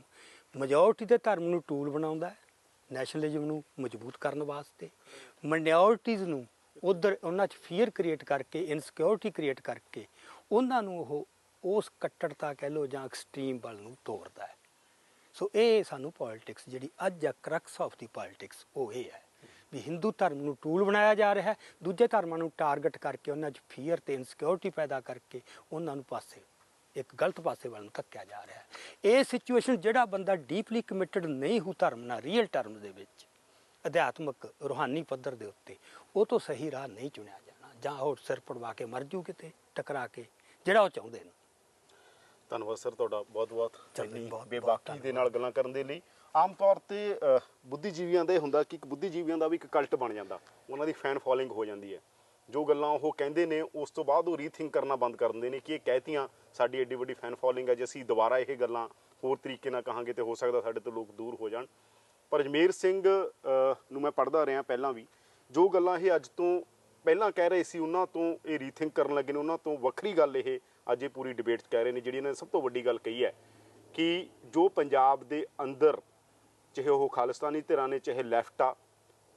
Speaker 2: ਮੈਜੋਰਟੀ ਦੇ ਧਰਮ ਨੂੰ ਟੂਲ ਬਣਾਉਂਦਾ ਹੈ ਨੈਸ਼ਨਲਿਜ਼ਮ ਨੂੰ ਮਜ਼ਬੂਤ ਕਰਨ ਵਾਸਤੇ। ਮਾਈਨੋਰਟੀਜ਼ ਨੂੰ ਉਧਰ ਉਹਨਾਂ 'ਚ ਫੀਅਰ ਕ੍ਰੀਏਟ ਕਰਕੇ ਇਨਸਿਕਿਉਰਿਟੀ ਕ੍ਰੀਏਟ ਕਰਕੇ, ਉਹਨਾਂ ਨੂੰ ਉਹ, ਉਸ ਕੱਟੜਤਾ ਕਹਿ ਲੋ ਜਾਂ ਐਕਸਟ੍ਰੀਮ ਵੱਲ ਨੂੰ ਤੋਰਦਾ ਹੈ। ਸੋ ਇਹ ਸਾਨੂੰ ਪੋਲਿਟਿਕਸ ਜਿਹੜੀ ਅੱਜ ਆ ਕਰਕਸ ਆਫ ਦੀ ਪੋਲਿਟਿਕਸ ਉਹ ਇਹ ਹੈ ਵੀ ਹਿੰਦੂ ਧਰਮ ਨੂੰ ਟੂਲ ਬਣਾਇਆ ਜਾ ਰਿਹਾ ਹੈ। ਦੂਜੇ ਧਰਮਾਂ ਨੂੰ ਟਾਰਗੇਟ ਕਰਕੇ, ਉਹਨਾਂ 'ਚ ਫੀਅਰ ਤੇ ਇਨਸਿਕਿਉਰਿਟੀ ਪੈਦਾ ਕਰਕੇ, ਉਹਨਾਂ ਨੂੰ ਪਾਸੇ, ਇੱਕ ਗਲਤ ਪਾਸੇ ਵੱਲ ਨੂੰ ਧੱਕਿਆ ਜਾ ਰਿਹਾ ਹੈ। ਇਹ ਸਿਚੁਏਸ਼ਨ ਜਿਹੜਾ ਬੰਦਾ ਡੀਪਲੀ ਕਮਿਟਡ ਨਹੀਂ ਹੋ ਧਰਮ ਨਾਲ ਰੀਅਲ ਟਰਮ ਦੇ ਵਿੱਚ ਅਧਿਆਤਮਕ ਰੂਹਾਨੀ ਪੱਧਰ ਦੇ ਉੱਤੇ ਉਹ ਤੋਂ ਸਹੀ ਰਾਹ ਨਹੀਂ ਚੁਣਿਆ ਜਾਣਾ। ਜਾਂ ਉਹ ਸਿਰ ਪੜਵਾ ਕੇ ਮਰ ਜੂ ਕਿਤੇ ਟਕਰਾ ਕੇ ਜਿਹੜਾ ਉਹ ਚਾਹੁੰਦੇ ਨੇ।
Speaker 1: ਧੰਨਵਾਦ ਸਰ ਤੁਹਾਡਾ ਬਹੁਤ ਬਹੁਤ।
Speaker 2: ਚਲੋ,
Speaker 1: ਇੰਨੀ
Speaker 2: ਬਹੁਤ-
Speaker 1: ਬੇਬਾਕੀ ਦੇ ਨਾਲ ਗੱਲਾਂ ਕਰਨ ਦੇ ਲਈ ਆਮ ਤੌਰ ਤੇ ਬੁੱਧੀਜੀਵੀਆਂ ਦਾ ਹੁੰਦਾ ਕਿ ਇੱਕ ਬੁੱਧੀਜੀਵੀਆਂ ਦਾ ਵੀ ਇੱਕ ਕਲਟ ਬਣ ਜਾਂਦਾ। ਉਹਨਾਂ ਦੀ ਫੈਨ ਫੋਲੋਇੰਗ ਹੋ ਜਾਂਦੀ ਹੈ। ਜੋ ਗੱਲਾਂ ਉਹ ਕਹਿੰਦੇ ਨੇ ਉਸ ਤੋਂ ਬਾਅਦ ਉਹ ਰੀਥਿੰਕ ਕਰਨਾ ਬੰਦ ਕਰ ਦਿੰਦੇ ਨੇ ਕਿ ਇਹ ਕਹਿਤੀਆਂ ਸਾਡੀ ਐਡੀ ਵੱਡੀ ਫੈਨ ਫੋਲੋਇੰਗ ਹੈ ਜੇ ਅਸੀਂ ਦੁਬਾਰਾ ਇਹ ਗੱਲਾਂ ਹੋਰ ਤਰੀਕੇ ਨਾਲ ਕਹਾਂਗੇ ਤੇ ਹੋ ਸਕਦਾ ਸਾਡੇ ਤੋਂ ਲੋਕ ਦੂਰ ਹੋ ਜਾਣ। ਪਰ ਅਜਮੇਰ ਸਿੰਘ ਨੂੰ ਮੈਂ ਪੜ੍ਹਦਾ ਰਿਹਾ ਪਹਿਲਾਂ ਵੀ। ਜੋ ਗੱਲਾਂ ਇਹ ਅੱਜ ਤੋਂ ਪਹਿਲਾਂ ਕਹਿ ਰਹੇ ਸੀ, ਉਹਨਾਂ ਤੋਂ ਇਹ ਰੀਥਿੰਕ ਕਰਨ ਲੱਗੇ ਨੇ, ਉਹਨਾਂ ਤੋਂ ਵੱਖਰੀ ਗੱਲ ਇਹ ਅੱਜ ਇਹ ਪੂਰੀ ਡਿਬੇਟ 'ਚ ਕਹਿ ਰਹੇ ਨੇ, ਜਿਹੜੀ ਇਹਨਾਂ ਨੇ ਸਭ ਤੋਂ ਵੱਡੀ ਗੱਲ ਕਹੀ ਹੈ ਕਿ ਜੋ ਪੰਜਾਬ ਦੇ ਅੰਦਰ, ਚਾਹੇ ਉਹ ਖਾਲਿਸਤਾਨੀ ਧਿਰਾਂ ਨੇ, ਚਾਹੇ ਲੈਫਟ ਆ,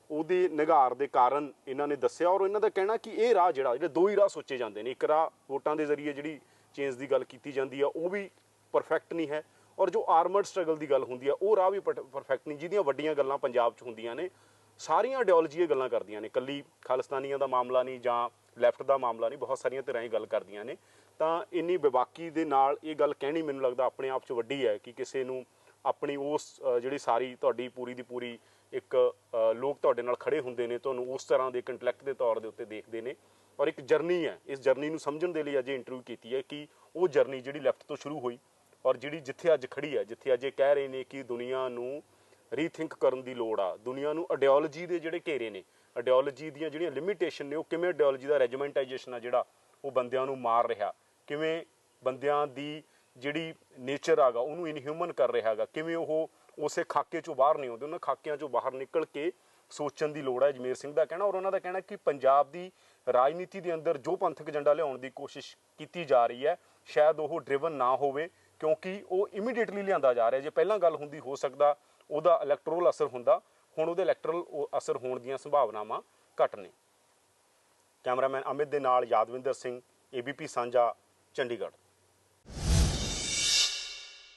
Speaker 1: ਉਹਦੇ ਨਿਗਾਰ ਦੇ ਕਾਰਨ ਇਹਨਾਂ ਨੇ ਦੱਸਿਆ ਔਰ ਇਹਨਾਂ ਦਾ ਕਹਿਣਾ ਕਿ ਇਹ ਰਾਹ ਜਿਹੜਾ, ਜਿਹੜੇ ਦੋ ਹੀ ਰਾਹ ਸੋਚੇ ਜਾਂਦੇ ਨੇ, ਇੱਕ ਰਾਹ ਵੋਟਾਂ ਦੇ ਜ਼ਰੀਏ ਜਿਹੜੀ ਚੇਂਜ ਦੀ ਗੱਲ ਕੀਤੀ ਜਾਂਦੀ ਆ, ਉਹ ਵੀ ਪਰਫੈਕਟ ਨਹੀਂ ਹੈ ਔਰ ਜੋ ਆਰਮਡ ਸਟਰਗਲ ਦੀ ਗੱਲ ਹੁੰਦੀ ਆ, ਉਹ ਰਾਹ ਵੀ ਪਰਫੈਕਟ ਨਹੀਂ, ਜਿਹਦੀਆਂ ਵੱਡੀਆਂ ਗੱਲਾਂ ਪੰਜਾਬ 'ਚ ਹੁੰਦੀਆਂ ਨੇ, ਸਾਰੀਆਂ ਆਈਡੀਓਲੋਜੀ ਇਹ ਗੱਲਾਂ ਕਰਦੀਆਂ ਨੇ। ਕੱਲੀ ਖਾਲਿਸਤਾਨੀਆਂ ਦਾ ਮਾਮਲਾ ਨਹੀਂ ਜਾਂ ਲੈਫਟ ਦਾ ਮਾਮਲਾ ਨਹੀਂ, ਬਹੁਤ ਸਾਰੀਆਂ ਧਿਰਾਂ ਇਹ ਗੱਲ ਕਰਦੀਆਂ ਨੇ। ਤਾਂ ਇੰਨੀ ਬੇਬਾਕੀ ਦੇ ਨਾਲ ਇਹ ਗੱਲ ਕਹਿਣੀ ਮੈਨੂੰ ਲੱਗਦਾ ਆਪਣੇ ਆਪ 'ਚ ਵੱਡੀ ਹੈ ਕਿ ਕਿਸੇ ਨੂੰ ਆਪਣੀ ਉਸ ਜਿਹੜੀ ਸਾਰੀ ਤੁਹਾਡੀ ਪੂਰੀ ਦੀ ਪੂਰੀ ਇੱਕ ਲੋਕ ਤੁਹਾਡੇ ਨਾਲ ਖੜੇ ਹੁੰਦੇ ਨੇ, ਤੁਹਾਨੂੰ ਉਸ ਤਰ੍ਹਾਂ ਦੇ ਕੰਟੈਕਟ ਦੇ ਤੌਰ ਦੇ ਉੱਤੇ ਦੇਖਦੇ ਨੇ। ਔਰ ਇੱਕ ਜਰਨੀ ਹੈ, ਇਸ ਜਰਨੀ ਨੂੰ ਸਮਝਣ ਦੇ ਲਈ ਅੱਜ ਇੰਟਰਵਿਊ ਕੀਤੀ ਹੈ ਕਿ ਉਹ ਜਰਨੀ ਜਿਹੜੀ ਲੈਫਟ ਤੋਂ ਸ਼ੁਰੂ ਹੋਈ ਔਰ ਜਿਹੜੀ ਜਿੱਥੇ ਅੱਜ ਖੜੀ ਹੈ, ਜਿੱਥੇ ਅੱਜ ਇਹ ਕਹਿ ਰਹੇ ਨੇ ਕਿ ਦੁਨੀਆ ਨੂੰ ਰੀਥਿੰਕ ਕਰਨ ਦੀ ਲੋੜ ਆ, ਦੁਨੀਆ ਨੂੰ ਆਈਡੀਓਲੋਜੀ ਦੇ ਜਿਹੜੇ ਘੇਰੇ ਨੇ ਆਈਡੀਓਲੋਜੀ ਦੀਆਂ ਜਿਹੜੀਆਂ ਲਿਮਿਟੇਸ਼ਨ ਨੇ, ਉਹ ਕਿਵੇਂ ਆਈਡੀਓਲੋਜੀ ਦਾ ਰੈਜੀਮੈਂਟਾਈਜੇਸ਼ਨ ਆ ਜਿਹੜਾ ਉਹ ਬੰਦਿਆਂ ਨੂੰ ਮਾਰ ਰਿਹਾ, ਕਿਵੇਂ ਬੰਦਿਆਂ ਦੀ ਜਿਹੜੀ ਨੇਚਰ ਆਗਾ, ਉਹਨੂੰ ਇਨਹਿਊਮਨ ਕਰ ਰਿਹਾ ਹੈਗਾ, ਕਿਵੇਂ ਉਹ ਉਸੇ ਖਾਕੇ ਚੋਂ ਬਾਹਰ ਨਹੀਂ ਆਉਂਦੇ, ਉਹਨਾਂ ਖਾਕਿਆਂ ਚੋਂ ਬਾਹਰ ਨਿਕਲ ਕੇ ਸੋਚਣ ਦੀ ਲੋੜ ਹੈ ਜਮੇਰ ਸਿੰਘ ਦਾ ਕਹਿਣਾ, ਔਰ ਉਹਨਾਂ ਦਾ ਕਹਿਣਾ ਕਿ ਪੰਜਾਬ ਦੀ ਰਾਜਨੀਤੀ ਦੇ ਅੰਦਰ ਜੋ ਪੰਥਕ ਏਜੰਡਾ ਲਿਆਉਣ ਦੀ ਕੋਸ਼ਿਸ਼ ਕੀਤੀ ਜਾ ਰਹੀ ਹੈ, ਸ਼ਾਇਦ ਉਹ ਡਰਿਵਨ ਨਾ ਹੋਵੇ ਕਿਉਂਕਿ ਉਹ ਇਮੀਡੀਏਟਲੀ ਲਿਆਂਦਾ ਜਾ ਰਿਹਾ। ਜੇ ਪਹਿਲਾਂ ਗੱਲ ਹੁੰਦੀ, ਹੋ ਸਕਦਾ ਉਹਦਾ ਇਲੈਕਟਰਲ ਅਸਰ ਹੁੰਦਾ। ਹੁਣ ਉਹਦੇ ਇਲੈਕਟਰਲ ਅਸਰ ਹੋਣ ਦੀਆਂ ਸੰਭਾਵਨਾਵਾਂ ਘੱਟ ਨੇ। ਕੈਮਰਾਮੈਨ ਅਮਿਤ ਦੇ ਨਾਲ ਯਾਦਵਿੰਦਰ ਸਿੰਘ ਏਬੀਪੀ ਸਾਂਝਾ, ਚੰਡੀਗੜ੍ਹ।